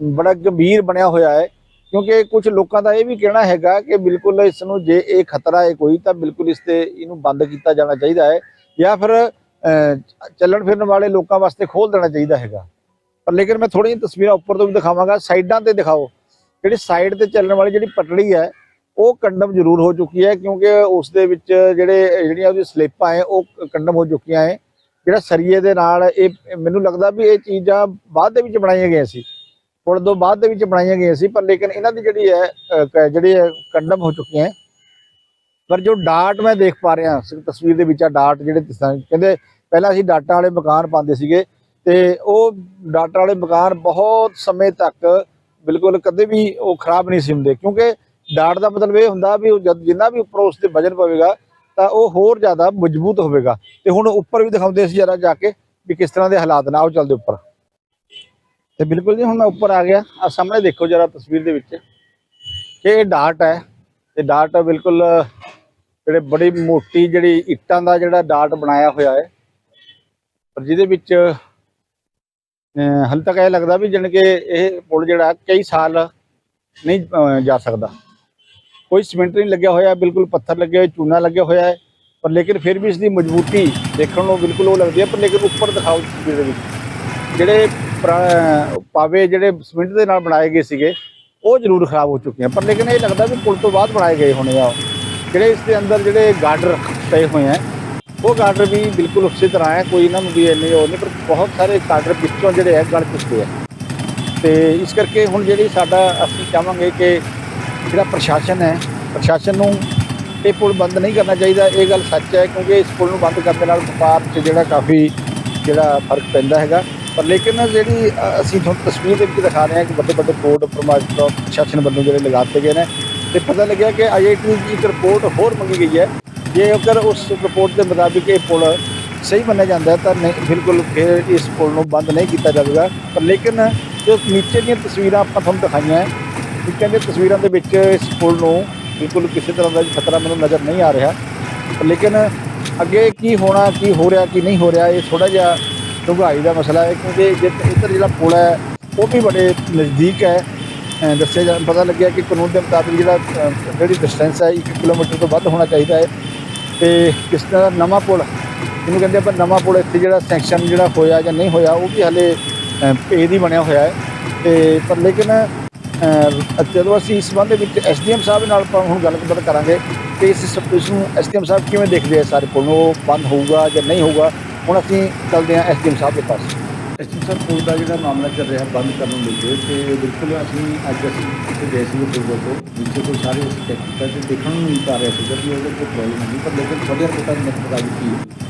ਬੜਾ ਗੰਭੀਰ ਬਣਿਆ ਹੋਇਆ ਹੈ, ਕਿਉਂਕਿ ਕੁਝ ਲੋਕਾਂ ਦਾ ਇਹ ਵੀ ਕਹਿਣਾ ਹੈਗਾ ਕਿ ਬਿਲਕੁਲ ਇਸ ਨੂੰ ਜੇ ਇਹ ਖਤਰਾ ਹੈ ਕੋਈ, ਤਾਂ ਬਿਲਕੁਲ ਇਸ ਤੇ ਇਹਨੂੰ ਬੰਦ ਕੀਤਾ ਜਾਣਾ ਚਾਹੀਦਾ ਹੈ, ਜਾਂ ਫਿਰ ਚੱਲਣ ਫਿਰਨ ਵਾਲੇ ਲੋਕਾਂ ਵਾਸਤੇ ਖੋਲ ਦੇਣਾ ਚਾਹੀਦਾ ਹੈਗਾ ਪਰ ਲੇਕਿਨ ਮੈਂ ਥੋੜ੍ਹੀਆਂ ਤਸਵੀਰਾਂ ਉੱਪਰ ਤੋਂ ਵੀ ਦਿਖਾਵਾਂਗਾ, ਸਾਈਡਾਂ ਤੇ ਦਿਖਾਓ ਜਿਹੜੀ ਸਾਈਡ ਤੇ ਚੱਲਣ ਵਾਲੀ ਜਿਹੜੀ ਪਟੜੀ ਹੈ ਉਹ ਕੰਡਮ ਜ਼ਰੂਰ ਹੋ ਚੁੱਕੀ ਹੈ, ਕਿਉਂਕਿ ਉਸ ਦੇ ਵਿੱਚ ਜਿਹੜੇ, ਜਿਹੜੀਆਂ ਉਹਦੀ ਸਲਿੱਪਾਂ ਹੈ, ਉਹ ਕੰਡਮ ਹੋ ਚੁੱਕੀਆਂ ਹੈ। ਜਿਹੜਾ ਸਰੀਏ ਦੇ ਨਾਲ ਇਹ, ਮੈਨੂੰ ਲੱਗਦਾ ਵੀ ਇਹ ਚੀਜ਼ਾਂ ਬਾਅਦ ਦੇ ਵਿੱਚ ਬਣਾਈਆਂ ਗਈਆਂ ਸੀ। ਪੁਲ ਤੋਂ ਬਾਅਦ ਦੇ ਵਿੱਚ ਬਣਾਈਆਂ ਗਈਆਂ ਸੀ, ਪਰ ਲੇਕਿਨ ਇਹਨਾਂ ਦੀ ਜਿਹੜੀ ਹੈ ਕ- ਜਿਹੜੀ ਹੈ ਕੰਡਮ ਹੋ ਚੁੱਕੀਆਂ ਹੈ। ਪਰ ਜੋ ਡਾਟ ਮੈਂ ਦੇਖ ਪਾ ਰਿਹਾ ਤਸਵੀਰ ਦੇ ਵਿੱਚ ਆ ਡਾਟ ਜਿਹੜੇ ਕਹਿੰਦੇ, ਪਹਿਲਾਂ ਅਸੀਂ ਡਾਟਾਂ ਵਾਲੇ ਮਕਾਨ ਪਾਉਂਦੇ ਸੀਗੇ, ਤੇ ਉਹ ਡਾਟਾ ਵਾਲੇ ਮਕਾਨ ਬਹੁਤ ਸਮੇਂ ਤੱਕ ਬਿਲਕੁਲ ਕਦੇ ਵੀ ਉਹ ਖਰਾਬ ਨਹੀਂ ਸੀ ਹੁੰਦੇ, ਕਿਉਂਕਿ ਡਾਟ ਦਾ ਮਤਲਬ ਇਹ ਹੁੰਦਾ ਵੀ ਉਹ ਜਦ ਜਿੰਨਾ ਵੀ ਉੱਪਰ ਉਸ ਤੇ ਵਜਨ ਪਵੇਗਾ, ਤਾਂ ਉਹ ਹੋਰ ਜ਼ਿਆਦਾ ਮਜ਼ਬੂਤ ਹੋਵੇਗਾ। ਤੇ ਹੁਣ ਉੱਪਰ ਵੀ ਦਿਖਾਉਂਦੇ ਸੀ ਜਰਾ ਜਾ ਕੇ ਵੀ ਕਿਸ ਤਰ੍ਹਾਂ ਦੇ ਹਾਲਾਤ ਨਾ ਉਹ ਚੱਲਦੇ ਉੱਪਰ। ਤੇ ਬਿਲਕੁਲ ਜੀ, ਹੁਣ ਮੈਂ ਉੱਪਰ ਆ ਗਿਆ। ਆ ਸਾਹਮਣੇ ਦੇਖੋ ਜਰਾ ਤਸਵੀਰ ਦੇ ਵਿੱਚ। ਕਿ ਇਹ ਡਾਟ ਹੈ। ਤੇ ਡਾਟ ਬਿਲਕੁਲ, ਜਿਹੜੇ ਬੜੀ ਮੋਟੀ ਜਿਹੜੀ ਇੱਟਾਂ ਦਾ ਜਿਹੜਾ ਡਾਟ ਬਣਾਇਆ ਹੋਇਆ ਹੈ। ਪਰ ਜਿਹਦੇ ਵਿੱਚ ਹਾਲੇ ਤੱਕ ਇਹ ਲੱਗਦਾ ਵੀ ਜਾਣੀ ਕਿ ਇਹ ਪੁਲ ਜਿਹੜਾ ਕਈ ਸਾਲ ਨਹੀਂ ਜਾ ਸਕਦਾ। ਕੋਈ ਸੀਮੈਂਟ ਨਹੀਂ ਲੱਗਿਆ ਹੋਇਆ, ਬਿਲਕੁਲ ਪੱਥਰ ਲੱਗੇ ਹੋਏ ਚੂਨਾ ਲੱਗਿਆ ਹੋਇਆ ਹੈ। ਪਰ ਲੇਕਿਨ ਫਿਰ ਵੀ ਇਸ ਦੀ ਮਜ਼ਬੂਤੀ ਦੇਖਣ ਨੂੰ ਬਿਲਕੁਲ ਉਹ ਲੱਗਦੀ ਹੈ, ਪਰ ਲੇਕਿਨ ਉੱਪਰ ਦਿਖਾਓ ਤਸਵੀਰ ਦੇ ਵਿੱਚ। ਜਿਹੜੇ ਪਾਵੇ ਜਿਹੜੇ ਸੀਮੈਂਟ ਦੇ ਨਾਲ ਬਣਾਏ ਗਏ ਸੀਗੇ, ਉਹ ਜ਼ਰੂਰ ਖਰਾਬ ਹੋ ਚੁੱਕੇ ਹਨ ਪਰ ਲੇਕਿਨ ਇਹ ਲੱਗਦਾ ਵੀ ਪੁਲ ਤੋਂ ਬਾਅਦ ਬਣਾਏ ਗਏ ਹੋਣੇ ਆ। ਜਿਹੜੇ ਇਸ ਦੇ ਅੰਦਰ ਜਿਹੜੇ ਗਾਰਡਰ ਪਏ ਹੋਏ ਹੈ, ਉਹ ਗਾਰਡਰ ਵੀ ਬਿਲਕੁਲ ਉਸੇ ਤਰ੍ਹਾਂ ਹੈ, ਕੋਈ ਇਹਨਾਂ ਨੂੰ ਵੀ ਇੰਨੇ ਹੋਰ ਨਹੀਂ, ਪਰ ਬਹੁਤ ਸਾਰੇ ਗਾਰਡਰ ਪਿੱਛੋਂ ਜਿਹੜੇ ਹੈ, ਗਲ ਚੁੱਕੇ ਆ ਤੇ ਇਸ ਕਰਕੇ ਹੁਣ ਜਿਹੜੀ ਸਾਡਾ, ਅਸੀਂ ਚਾਹਾਂਗੇ ਕਿ ਜਿਹੜਾ ਪ੍ਰਸ਼ਾਸਨ ਹੈ ਪ੍ਰਸ਼ਾਸਨ ਨੂੰ ਇਹ ਪੁਲ ਬੰਦ ਨਹੀਂ ਕਰਨਾ ਚਾਹੀਦਾ। ਇਹ ਗੱਲ ਸੱਚ ਹੈ ਕਿਉਂਕਿ ਇਸ ਪੁਲ ਨੂੰ ਬੰਦ ਕਰਨ ਦੇ ਨਾਲ ਵਪਾਰ 'ਚ ਜਿਹੜਾ ਕਾਫੀ ਜਿਹੜਾ ਫ਼ਰਕ ਪੈਂਦਾ ਹੈਗਾ। ਪਰ ਲੇਕਿਨ ਜਿਹੜੀ ਅ, ਅਸੀਂ ਤੁਹਾਨੂੰ ਤਸਵੀਰ ਦੇ ਵਿੱਚ ਦਿਖਾ ਰਹੇ ਹਾਂ ਕਿ ਵੱਡੇ ਵੱਡੇ ਬੋਰਡ ਪ੍ਰਮਾਜ ਪ੍ਰਸ਼ਾਸਨ ਵੱਲੋਂ ਜਿਹੜੇ ਲਗਾਤੇ ਗਏ ਨੇ ਤੇ ਪਤਾ ਲੱਗਿਆ ਕਿ ਆਈਆਈਟੀ ਦੀ ਇੱਕ ਰਿਪੋਰਟ ਹੋਰ ਮੰਗੀ ਗਈ ਹੈ। ਜੇ ਅਗਰ ਉਸ ਰਿਪੋਰਟ ਦੇ ਮੁਤਾਬਿਕ ਇਹ ਪੁਲ ਸਹੀ ਮੰਨਿਆ ਜਾਂਦਾ ਹੈ ਤਾਂ ਨਹੀਂ ਬਿਲਕੁਲ ਫਿਰ ਇਸ ਪੁਲ ਨੂੰ ਬੰਦ ਨਹੀਂ ਕੀਤਾ ਜਾਵੇਗਾ। ਪਰ ਲੇਕਿਨ ਜੋ ਨੀਚੇ ਦੀਆਂ ਤਸਵੀਰਾਂ ਆਪਾਂ ਤੁਹਾਨੂੰ ਦਿਖਾਈਆਂ ਹੈ ਕਹਿੰਦੇ ਤਸਵੀਰਾਂ ਦੇ ਵਿੱਚ ਇਸ ਪੁਲ ਨੂੰ ਬਿਲਕੁਲ ਕਿਸੇ ਤਰ੍ਹਾਂ ਦਾ ਖਤਰਾ ਮੈਨੂੰ ਨਜ਼ਰ ਨਹੀਂ ਆ ਰਿਹਾ। ਲੇਕਿਨ ਅੱਗੇ ਕੀ ਹੋਣਾ, ਕੀ ਹੋ ਰਿਹਾ, ਕੀ ਨਹੀਂ ਹੋ ਰਿਹਾ, ਇਹ ਥੋੜਾ ਜਿਹਾ ਡੂੰਘਾਈ ਦਾ ਮਸਲਾ ਹੈ, ਕਿਉਂਕਿ ਜੇ ਇੱਧਰ ਜਿਹੜਾ ਪੁਲ ਹੈ, ਉਹ ਵੀ ਬੜੇ ਨਜ਼ਦੀਕ ਹੈ। ਦੱਸਿਆ ਜਾ, ਪਤਾ ਲੱਗਿਆ ਕਿ ਕਾਨੂੰਨ ਦੇ ਮੁਤਾਬਿਕ ਜਿਹੜਾ ਜਿਹੜੀ ਡਿਸਟੈਂਸ ਹੈ 1 ਕਿਲੋਮੀਟਰ ਤੋਂ ਵੱਧ ਹੋਣਾ ਚਾਹੀਦਾ ਹੈ। ਤੇ ਕਿਸ ਤਰ੍ਹਾਂ ਦਾ ਨਵਾਂ ਪੁਲ ਜਿਹਨੂੰ ਕਹਿੰਦੇ ਆਪਾਂ ਨਵਾਂ ਪੁਲ, ਇੱਥੇ ਜਿਹੜਾ ਸੈਂਕਸ਼ਨ ਜਿਹੜਾ ਹੋਇਆ ਜਾਂ ਨਹੀਂ ਹੋਇਆ, ਉਹ ਵੀ ਹਲੇ ਪੇ ਦੀ ਬਣਿਆ ਹੋਇਆ ਹੈ। ਤੇ ਪਰ ਲੇਕਿਨ ਜਦੋਂ ਅਸੀਂ ਇਸ ਸੰਬੰਧ ਦੇ ਵਿੱਚ ਐਸਡੀਐਮ ਸਾਹਿਬ ਨਾਲ ਹੁਣ ਗੱਲਬਾਤ ਕਰਾਂਗੇ ਕਿ ਇਸ ਸਭ ਇਸ ਨੂੰ ਐਸਡੀਐਮ ਸਾਹਿਬ ਕਿਵੇਂ ਦੇਖਦੇ ਆ ਸਾਰੇ ਪੁਲ ਉਹ ਬੰਦ ਹੋਊਗਾ ਜਾਂ ਨਹੀਂ ਹੋਊਗਾ? ਹੁਣ ਅਸੀਂ ਚੱਲਦੇ ਹਾਂ ਐਸਡੀਐਮ ਸਾਹਿਬ ਦੇ ਪਾਸ। ਐਸਟੀ ਸਾਹਿਬ ਪੁਲ ਦਾ ਜਿਹੜਾ ਮਾਮਲਾ ਚੱਲ ਰਿਹਾ ਬੰਦ ਕਰਨ ਨੂੰ ਲੈ ਤੇ ਬਿਲਕੁਲ ਅਸੀਂ ਅੱਜ ਅਸੀਂ ਉੱਥੇ ਗਏ ਸੀ ਪੁਲ ਤੋਂ ਨੀਚੇ ਤੋਂ ਸਾਰੇ ਅਸੀਂ ਚੈੱਕ ਕੀਤਾ ਤੇ ਦੇਖਣ ਨੂੰ ਨਹੀਂ ਪਾ ਰਿਹਾ ਸੀਗਾ ਵੀ ਉਹਦੇ ਕੋਈ ਪ੍ਰੋਬਲਮ ਨਹੀਂ, ਪਰ ਲੇਕਿਨ ਤੁਹਾਡੇ ਰਿਪੋਰਟਾਂ ਦੇ ਮੁਤਾਬਿਕ ਕੀ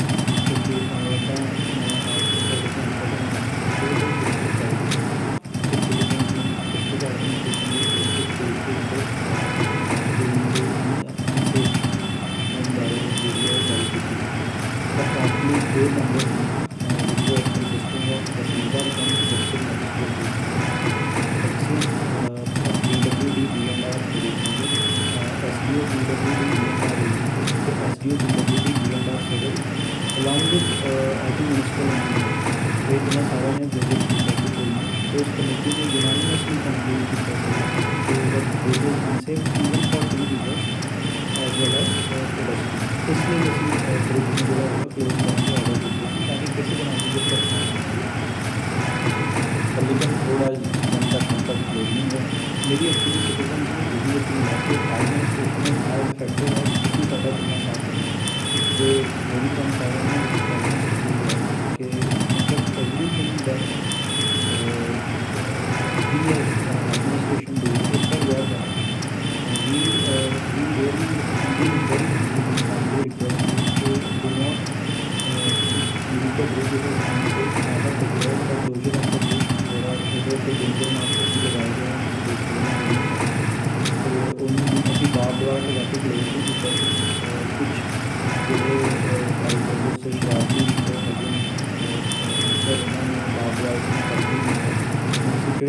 ਇਸ ਲਈ ਅਸੀਂ ਗਰੁੱਪ ਨੂੰ ਜਿਹੜਾ ਪ੍ਰੋਗਰਾਮ ਦਾ ਆਰਡਰ ਦਿੱਤਾ ਤਾਂ ਕਿ ਕਿੱਟ ਬਣਾਉਣ ਦੀ ਜ਼ਰੂਰਤ ਹੈ ਪਰ ਲੇਕਿਨ ਥੋੜਾ ਜਿਹਾ ਕੰਟੈਕਟ ਨਹੀਂ ਹੈ ਮੇਰੀ ਐਕਚੁਅਲੀ ਕਿਟਨ ਦੀ ਵੀਡੀਓ ਟੀ ਹੈ ਕਿ ਫਾਈਨੈਂਸ ਸਿਸਟਮ ਆਉਟ ਫੈਕਟਰ ਹੈ ਕਿ ਪਤਾ ਨਹੀਂ ਹੈ ਜੋ ਮੇਰੀ ਕੰਮ ਕਰ ਰਹੇ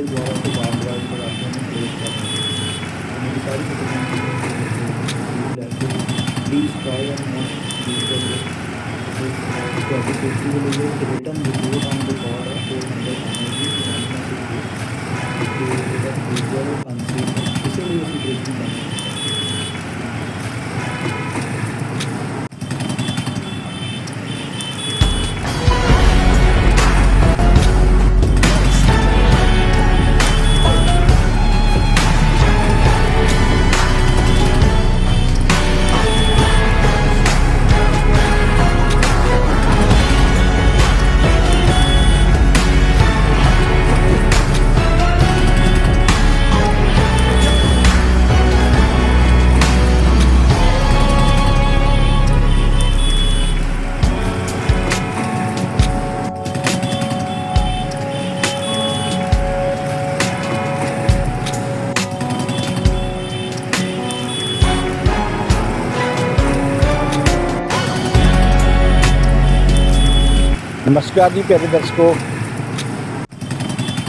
द्वारा तो बाल राज बढ़ाने में प्रयोग करते हैं मेरी सारी प्लीज़ ट्राई एंड नॉट तो अभी सेफ्टी के लिए रिटर्न रिपोर्ट ऑन रिकॉर्ड है फोर हंड्रेड हंड्रेड इसे भी उसी ब्रेकिंग करना ਨਮਸਕਾਰ ਜੀ ਪਿਆਰੇ ਦਰਸ਼ਕੋ,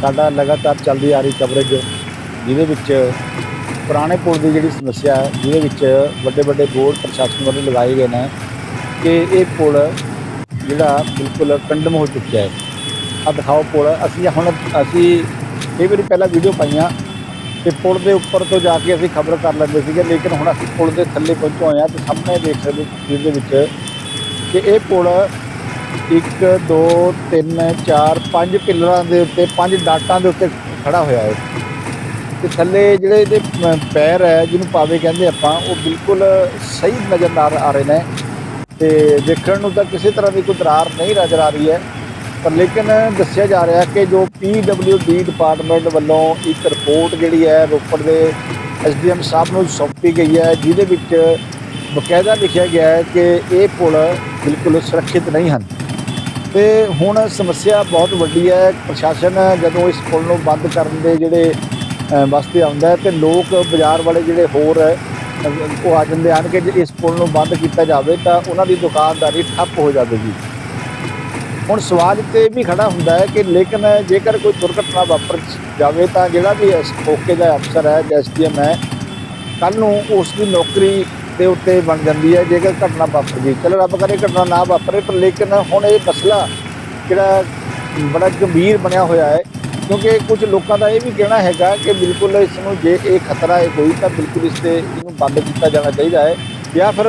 ਸਾਡਾ ਲਗਾਤਾਰ ਚੱਲਦੀ ਆ ਰਹੀ ਕਵਰੇਜ ਜਿਹਦੇ ਵਿੱਚ ਪੁਰਾਣੇ ਪੁਲ ਦੀ ਜਿਹੜੀ ਸਮੱਸਿਆ ਹੈ, ਜਿਹਦੇ ਵਿੱਚ ਵੱਡੇ ਵੱਡੇ ਬੋਰਡ ਪ੍ਰਸ਼ਾਸਨ ਵੱਲੋਂ ਲਗਾਏ ਗਏ ਨੇ ਕਿ ਇਹ ਪੁਲ ਜਿਹੜਾ ਬਿਲਕੁਲ ਕੰਡਮ ਹੋ ਚੁੱਕਿਆ ਹੈ। ਆ ਦਿਖਾਓ ਪੁਲ, ਅਸੀਂ ਹੁਣ ਅਸੀਂ ਕਈ ਵਾਰੀ ਪਹਿਲਾਂ ਵੀਡੀਓ ਪਾਈਆਂ ਤੇ ਪੁਲ ਦੇ ਉੱਪਰ ਤੋਂ ਜਾ ਕੇ ਅਸੀਂ ਖਬਰ ਕਰ ਲੈਂਦੇ ਸੀਗੇ, ਲੇਕਿਨ ਹੁਣ ਅਸੀਂ ਪੁਲ ਦੇ ਥੱਲੇ ਪਹੁੰਚੇ ਹੋਏ ਹਾਂ ਤੇ ਸਾਹਮਣੇ ਦੇਖ ਸਕਦੇ ਤਸਵੀਰ ਦੇ ਵਿੱਚ ਕਿ ਇਹ ਪੁਲ 1 2 3 4 5 ਪਿੱਲਰਾਂ ਦੇ ਉੱਤੇ, ਪੰਜ ਡਾਟਾਂ ਦੇ ਉੱਤੇ ਖੜਾ ਹੋਇਆ ਹੈ। ਤੇ ਥੱਲੇ ਜਿਹੜੇ ਇਹਦੇ ਪੈਰ ਹੈ, ਜਿਹਨੂੰ ਪਾਵੇ ਕਹਿੰਦੇ ਆਪਾਂ, ਉਹ ਬਿਲਕੁਲ ਸਹੀ ਨਜ਼ਰ ਆ ਆ ਰਹੇ ਨੇ। ਤੇ ਦੇਖਣ ਨੂੰ ਤਾਂ ਕਿਸੇ ਤਰ੍ਹਾਂ ਦੀ ਕੋਈ ਦਰਾਰ ਨਹੀਂ ਨਜ਼ਰ ਆ ਰਹੀ ਹੈ। ਪਰ ਲੇਕਿਨ ਦੱਸਿਆ ਜਾ ਰਿਹਾ ਕਿ ਜੋ ਡੀ ਡਿਪਾਰਟਮੈਂਟ ਵੱਲੋਂ ਇੱਕ ਰਿਪੋਰਟ ਜਿਹੜੀ ਹੈ, ਰੋਪੜ ਦੇ ਐਸਡੀਐਮ ਸਾਹਿਬ ਨੂੰ ਸੌਂਪੀ ਗਈ ਹੈ, ਜਿਹਦੇ ਵਿੱਚ ਬਕਾਇਦਾ ਲਿਖਿਆ ਗਿਆ ਹੈ ਕਿ ਇਹ ਪੁਲ ਬਿਲਕੁਲ ਸੁਰੱਖਿਅਤ ਨਹੀਂ ਹਨ। ਤੇ ਹੁਣ ਸਮੱਸਿਆ ਬਹੁਤ ਵੱਡੀ ਹੈ। ਪ੍ਰਸ਼ਾਸਨ ਜਦੋਂ ਇਸ ਪੁਲ ਨੂੰ ਬੰਦ ਕਰਨ ਦੇ ਜਿਹੜੇ ਵਾਸਤੇ ਆਉਂਦਾ ਹੈ ਤੇ ਲੋਕ ਬਾਜ਼ਾਰ ਵਾਲੇ ਜਿਹੜੇ ਹੋਰ ਉਹ ਆ ਜਾਂਦੇ ਹਨ ਕਿ ਜੇ ਇਸ ਪੁਲ ਨੂੰ ਬੰਦ ਕੀਤਾ ਜਾਵੇ ਤਾਂ ਉਹਨਾਂ ਦੀ ਦੁਕਾਨਦਾਰੀ ਠੱਪ ਹੋ ਜਾਵੇਗੀ। ਹੁਣ ਸਵਾਲ ਇੱਥੇ ਇਹ ਵੀ ਖੜਾ ਹੁੰਦਾ ਹੈ ਕਿ ਲੇਕਿਨ ਜੇਕਰ ਕੋਈ ਦੁਰਘਟਨਾ ਵਾਪਰ ਜਾਵੇ ਤਾਂ ਜਿਹੜਾ ਵੀ ਇਸ ਮੌਕੇ ਦਾ ਅਫਸਰ ਹੈ ਜਾਂ ਐਸਡੀਐਮ ਹੈ ਕੱਲ ਨੂੰ ਉਸ ਦੀ ਨੌਕਰੀ ਦੇ ਉੱਤੇ ਬਣ ਜਾਂਦੀ ਹੈ, ਜੇਕਰ ਘਟਨਾ ਵਾਪਰ। ਗਈ ਚਲੋ, ਰੱਬ ਕਰੇ ਘਟਨਾ ਨਾ ਵਾਪਰੇ, ਪਰ ਲੇਕਿਨ ਹੁਣ ਇਹ ਮਸਲਾ ਜਿਹੜਾ ਬੜਾ ਗੰਭੀਰ ਬਣਿਆ ਹੋਇਆ ਹੈ, ਕਿਉਂਕਿ ਕੁਝ ਲੋਕਾਂ ਦਾ ਇਹ ਵੀ ਕਹਿਣਾ ਹੈਗਾ ਕਿ ਬਿਲਕੁਲ ਇਸ ਨੂੰ ਜੇ ਇਹ ਖਤਰਾ ਹੈ ਕੋਈ, ਤਾਂ ਬਿਲਕੁਲ ਇਸ ਤੇ ਇਹਨੂੰ ਬੰਦ ਕੀਤਾ ਜਾਣਾ ਚਾਹੀਦਾ ਹੈ, ਜਾਂ ਫਿਰ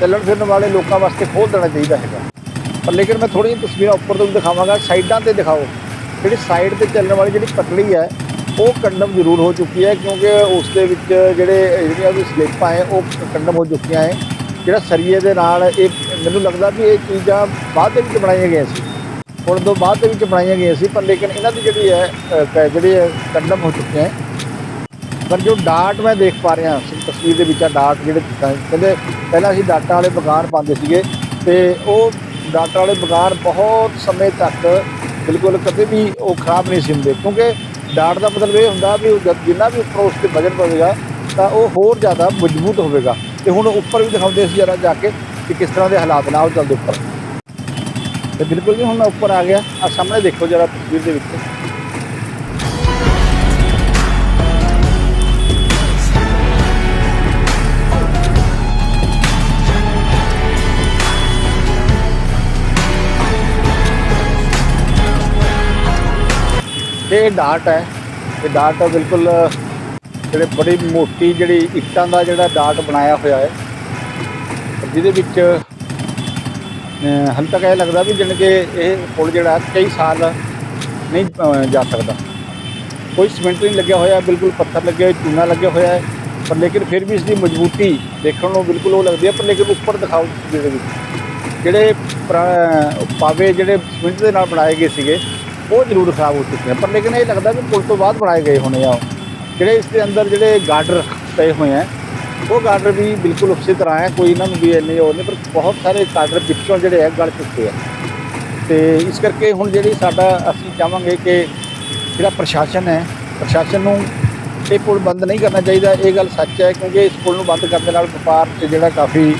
ਚੱਲਣ ਫਿਰਨ ਵਾਲੇ ਲੋਕਾਂ ਵਾਸਤੇ ਖੋਲ ਦੇਣਾ ਚਾਹੀਦਾ ਹੈਗਾ। ਪਰ ਲੇਕਿਨ ਮੈਂ ਥੋੜ੍ਹੀਆਂ ਤਸਵੀਰਾਂ ਉੱਪਰ ਤੋਂ ਦਿਖਾਵਾਂਗਾ, ਸਾਈਡਾਂ ਤੇ ਦਿਖਾਓ। ਜਿਹੜੀ ਸਾਈਡ ਤੇ ਚੱਲਣ ਵਾਲੀ ਜਿਹੜੀ ਪਟੜੀ ਹੈ ਉਹ ਕੰਡਮ ਜ਼ਰੂਰ ਹੋ ਚੁੱਕੀ ਹੈ, ਕਿਉਂਕਿ ਉਸ ਦੇ ਵਿੱਚ ਜਿਹੜੇ ਜਿਹੜੀਆਂ ਉਹਦੀ ਸਲਿੱਪਾਂ ਹੈ, ਉਹ ਕੰਡਮ ਹੋ ਚੁੱਕੀਆਂ ਹੈ। ਜਿਹੜਾ ਸਰੀਏ ਦੇ ਨਾਲ ਇਹ ਮੈਨੂੰ ਲੱਗਦਾ ਵੀ ਇਹ ਚੀਜ਼ਾਂ ਬਾਅਦ ਦੇ ਵਿੱਚ ਬਣਾਈਆਂ ਗਈਆਂ ਸੀ। ਹੁਣ ਤੋਂ ਬਾਅਦ ਦੇ ਵਿੱਚ ਬਣਾਈਆਂ ਗਈਆਂ ਸੀ, ਪਰ ਲੇਕਿਨ ਇਹਨਾਂ ਦੀ ਜਿਹੜੀ ਹੈ ਜਿਹੜੀ ਹੈ ਕੰਡਮ ਹੋ ਚੁੱਕੇ ਹੈ। ਪਰ ਜੋ ਡਾਟ ਮੈਂ ਦੇਖ ਪਾ ਰਿਹਾ ਤਸਵੀਰ ਦੇ ਵਿੱਚ ਆ ਡਾਟ ਜਿਹੜੇ ਦਿਖਾਏ- ਕਹਿੰਦੇ ਪਹਿਲਾਂ ਅਸੀਂ ਡਾਟਾਂ ਵਾਲੇ ਬਗਾਨ ਪਾਉਂਦੇ ਸੀਗੇ ਤੇ ਉਹ ਡਾਟਾਂ ਵਾਲੇ ਬਗਾਨ ਬਹੁਤ ਸਮੇਂ ਤੱਕ ਬਿਲਕੁਲ ਕਦੇ ਵੀ ਉਹ ਖਰਾਬ ਨਹੀਂ ਸੀ ਹੁੰਦੇ, ਕਿਉਂਕਿ ਡਾਟ ਦਾ ਮਤਲਬ ਇਹ ਹੁੰਦਾ ਵੀ ਉਹ ਜਦ- ਜਿੰਨਾ ਵੀ ਉੱਪਰ ਉਸ ਤੇ ਵਜਨ ਪਵੇਗਾ ਤਾਂ ਉਹ ਹੋਰ ਜ਼ਿਆਦਾ ਮਜ਼ਬੂਤ ਹੋਵੇਗਾ। ਤੇ ਹੁਣ ਉੱਪਰ ਵੀ ਦਿਖਾਉਂਦੇ ਸੀ ਜਰਾ ਜਾ ਕੇ ਕਿ ਕਿਸ ਤਰ੍ਹਾਂ ਦੇ ਹਾਲਾਤ ਨਾਲ ਉਹ ਚੱਲਦੇ ਉੱਪਰ। ਤੇ ਬਿਲਕੁਲ ਵੀ ਹੁਣ ਮੈਂ ਉੱਪਰ ਆ ਗਿਆ। ਆ ਸਾਹਮਣੇ ਦੇਖੋ ਜਰਾ ਤਸਵੀਰ ਦੇ ਵਿੱਚ। ਇਹ ਡਾਟ ਹੈ। ਇਹ ਡਾਟ ਬਿਲਕੁਲ, ਜਿਹੜੇ ਬੜੀ ਮੋਟੀ ਜਿਹੜੀ ਇੱਟਾਂ ਦਾ ਜਿਹੜਾ ਡਾਟ ਬਣਾਇਆ ਹੋਇਆ ਹੈ। ਜਿਹਦੇ ਵਿੱਚ ਹਾਲੇ ਤੱਕ ਇਹ ਲੱਗਦਾ ਵੀ ਜਾਣੀ ਕਿ ਇਹ ਪੁਲ ਜਿਹੜਾ ਕਈ ਸਾਲ ਨਹੀਂ ਜਾ ਸਕਦਾ। ਕੋਈ ਸੀਮੈਂਟ ਨਹੀਂ ਲੱਗਿਆ ਹੋਇਆ, ਬਿਲਕੁਲ ਪੱਥਰ ਲੱਗੇ ਹੋਏ, ਚੂਨਾ ਲੱਗਿਆ ਹੋਇਆ ਹੈ। ਪਰ ਲੇਕਿਨ ਫਿਰ ਵੀ ਇਸ ਦੀ ਮਜ਼ਬੂਤੀ ਦੇਖਣ ਨੂੰ ਬਿਲਕੁਲ ਉਹ ਲੱਗਦੀ ਹੈ, ਪਰ ਲੇਕਿਨ ਉੱਪਰ ਦਿਖਾਓ ਤੁਸੀਂ ਵਿੱਚ। ਜਿਹੜੇ ਪਾਵੇ ਜਿਹੜੇ ਸੀਮੈਂਟ ਦੇ ਨਾਲ ਬਣਾਏ ਗਏ ਸੀਗੇ ਉਹ ਜ਼ਰੂਰ ਖਰਾਬ ਹੋ ਚੁੱਕੇ ਹਨ ਪਰ ਲੇਕਿਨ ਇਹ ਲੱਗਦਾ ਵੀ ਪੁਲ ਤੋਂ ਬਾਅਦ ਬਣਾਏ ਗਏ ਹੋਣੇ ਆ ਉਹ। ਜਿਹੜੇ ਇਸ ਦੇ ਅੰਦਰ ਜਿਹੜੇ ਗਾਰਡਰ ਪਏ ਹੋਏ ਹੈ ਉਹ ਗਾਰਡਰ ਵੀ ਬਿਲਕੁਲ ਉਸੇ ਤਰ੍ਹਾਂ ਹੈ, ਕੋਈ ਇਹਨਾਂ ਨੂੰ ਵੀ ਇੰਨੇ ਹੋਰ ਨਹੀਂ, ਪਰ ਬਹੁਤ ਸਾਰੇ ਗਾਰਡਰ ਵਿੱਚੋਂ ਜਿਹੜੇ ਹੈ ਗਲ ਚੁੱਕੇ ਆ। ਤੇ ਇਸ ਕਰਕੇ ਹੁਣ ਜਿਹੜੀ ਸਾਡਾ ਅਸੀਂ ਚਾਹਾਂਗੇ ਕਿ ਜਿਹੜਾ ਪ੍ਰਸ਼ਾਸਨ ਹੈ, ਪ੍ਰਸ਼ਾਸਨ ਨੂੰ ਇਹ ਪੁਲ ਬੰਦ ਨਹੀਂ ਕਰਨਾ ਚਾਹੀਦਾ। ਇਹ ਗੱਲ ਸੱਚ ਹੈ, ਕਿਉਂਕਿ ਇਸ ਪੁਲ ਨੂੰ ਬੰਦ ਕਰਨ ਦੇ ਨਾਲ ਵਪਾਰ 'ਚ ਜਿਹੜਾ ਕਾਫੀ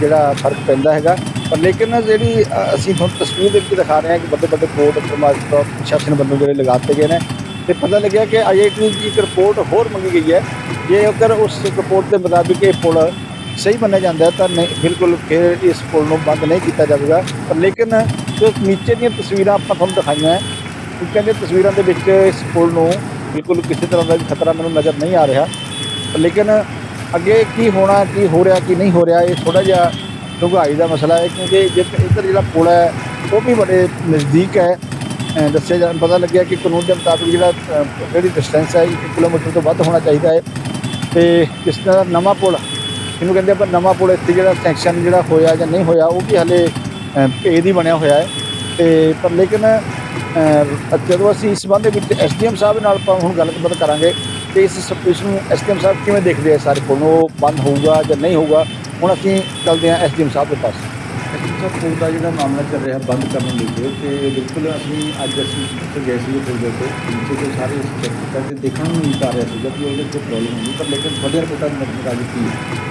ਜਿਹੜਾ ਫ਼ਰਕ ਪੈਂਦਾ ਹੈਗਾ। ਪਰ ਲੇਕਿਨ ਜਿਹੜੀ ਅਸੀਂ ਤੁਹਾਨੂੰ ਤਸਵੀਰ ਦੇ ਵਿੱਚ ਦਿਖਾ ਰਹੇ ਹਾਂ ਕਿ ਵੱਡੇ ਵੱਡੇ ਬੋਰਡ ਪ੍ਰਮਾਸ਼ ਪ੍ਰਸ਼ਾਸਨ ਵੱਲੋਂ ਜਿਹੜੇ ਲਗਾਤੇ ਗਏ ਨੇ ਤੇ ਪਤਾ ਲੱਗਿਆ ਕਿ ਆਈਆਈਟੀ ਦੀ ਇੱਕ ਰਿਪੋਰਟ ਹੋਰ ਮੰਗੀ ਗਈ ਹੈ। ਜੇ ਅਗਰ ਉਸ ਰਿਪੋਰਟ ਦੇ ਮੁਤਾਬਿਕ ਇਹ ਪੁਲ ਸਹੀ ਮੰਨਿਆ ਜਾਂਦਾ ਤਾਂ ਨਹੀਂ, ਬਿਲਕੁਲ ਫਿਰ ਇਸ ਪੁਲ ਨੂੰ ਬੰਦ ਨਹੀਂ ਕੀਤਾ ਜਾਵੇਗਾ। ਪਰ ਲੇਕਿਨ ਜੋ ਨੀਚੇ ਦੀਆਂ ਤਸਵੀਰਾਂ ਆਪਾਂ ਤੁਹਾਨੂੰ ਦਿਖਾਈਆਂ ਹੈ ਕਹਿੰਦੇ ਤਸਵੀਰਾਂ ਦੇ ਵਿੱਚ ਇਸ ਪੁਲ ਨੂੰ ਬਿਲਕੁਲ ਕਿਸੇ ਤਰ੍ਹਾਂ ਦਾ ਵੀ ਖਤਰਾ ਮੈਨੂੰ ਨਜ਼ਰ ਨਹੀਂ ਆ ਰਿਹਾ। ਲੇਕਿਨ ਅੱਗੇ ਕੀ ਹੋਣਾ, ਕੀ ਹੋ ਰਿਹਾ, ਕੀ ਨਹੀਂ ਹੋ ਰਿਹਾ, ਇਹ ਥੋੜਾ ਜਿਹਾ ਡੂੰਘਾਈ ਦਾ ਮਸਲਾ ਹੈ, ਕਿਉਂਕਿ ਜਿੱਥੇ ਇੱਧਰ ਜਿਹੜਾ ਪੁਲ ਹੈ, ਉਹ ਵੀ ਬੜੇ ਨਜ਼ਦੀਕ ਹੈ। ਦੱਸਿਆ ਜਾਣ, ਪਤਾ ਲੱਗਿਆ ਕਿ ਕਾਨੂੰਨ ਦੇ ਮੁਤਾਬਿਕ ਜਿਹੜਾ ਜਿਹੜੀ ਡਿਸਟੈਂਸ ਹੈ 1 ਕਿਲੋਮੀਟਰ ਤੋਂ ਵੱਧ ਹੋਣਾ ਚਾਹੀਦਾ ਹੈ। ਤੇ ਜਿਸ ਤਰ੍ਹਾਂ ਨਵਾਂ ਪੁਲ, ਇਹਨੂੰ ਕਹਿੰਦੇ ਆਪਾਂ ਨਵਾਂ ਪੁਲ, ਇੱਥੇ ਜਿਹੜਾ ਸੈਕਸ਼ਨ ਜਿਹੜਾ ਹੋਇਆ ਜਾਂ ਨਹੀਂ ਹੋਇਆ, ਉਹ ਵੀ ਹਲੇ ਭੇਦ ਹੀ ਬਣਿਆ ਹੋਇਆ ਹੈ। ਤੇ ਪਰ ਲੇਕਿਨ ਜਦੋਂ ਅਸੀਂ ਇਸ ਸੰਬੰਧ ਦੇ ਵਿੱਚ ਐਸਡੀਐਮ ਸਾਹਿਬ ਨਾਲ ਆਪਾਂ ਹੁਣ ਗੱਲਬਾਤ ਕਰਾਂਗੇ ਕਿ ਇਸ ਸ- ਇਸ ਨੂੰ ਐਸਡੀਐਮ ਸਾਹਿਬ ਕਿਵੇਂ ਦੇਖਦੇ ਆ ਸਾਰੇ ਕੋਲ ਉਹ ਬੰਦ ਹੋਊਗਾ ਜਾਂ ਨਹੀਂ ਹੋਊਗਾ? ਹੁਣ ਅਸੀਂ ਚੱਲਦੇ ਹਾਂ ਐਸਡੀਐਮ ਸਾਹਿਬ ਦੇ ਪਾਸ ਸਾਹਿਬ ਪੁਲ ਦਾ ਜਿਹੜਾ ਮਾਮਲਾ ਚੱਲ ਰਿਹਾ ਬੰਦ ਕਰਨ ਨੂੰ ਲੈ ਕੇ ਤੇ ਬਿਲਕੁਲ ਅਸੀਂ ਅੱਜ ਅਸੀਂ ਉੱਥੇ ਗਏ ਸੀ ਪੁਲ ਦੇ ਉੱਤੇ ਨੀਚੇ ਤੋਂ ਸਾਰੇ ਅਸੀਂ ਚੈੱਕ ਕੀਤਾ ਤੇ ਦੇਖਣ ਨੂੰ ਨਹੀਂ ਪਾ ਰਿਹਾ ਸੀਗਾ ਕਿ ਉਹਦੇ ਕੋਈ ਪ੍ਰੋਬਲਮ ਹੋਣੀ ਪਰ ਲੇਕਿਨ ਤੁਹਾਡੀਆਂ ਰਿਪੋਰਟਾਂ ਦੇ ਮੁਤਾਬਿਕ ਕੀ ਹੈ?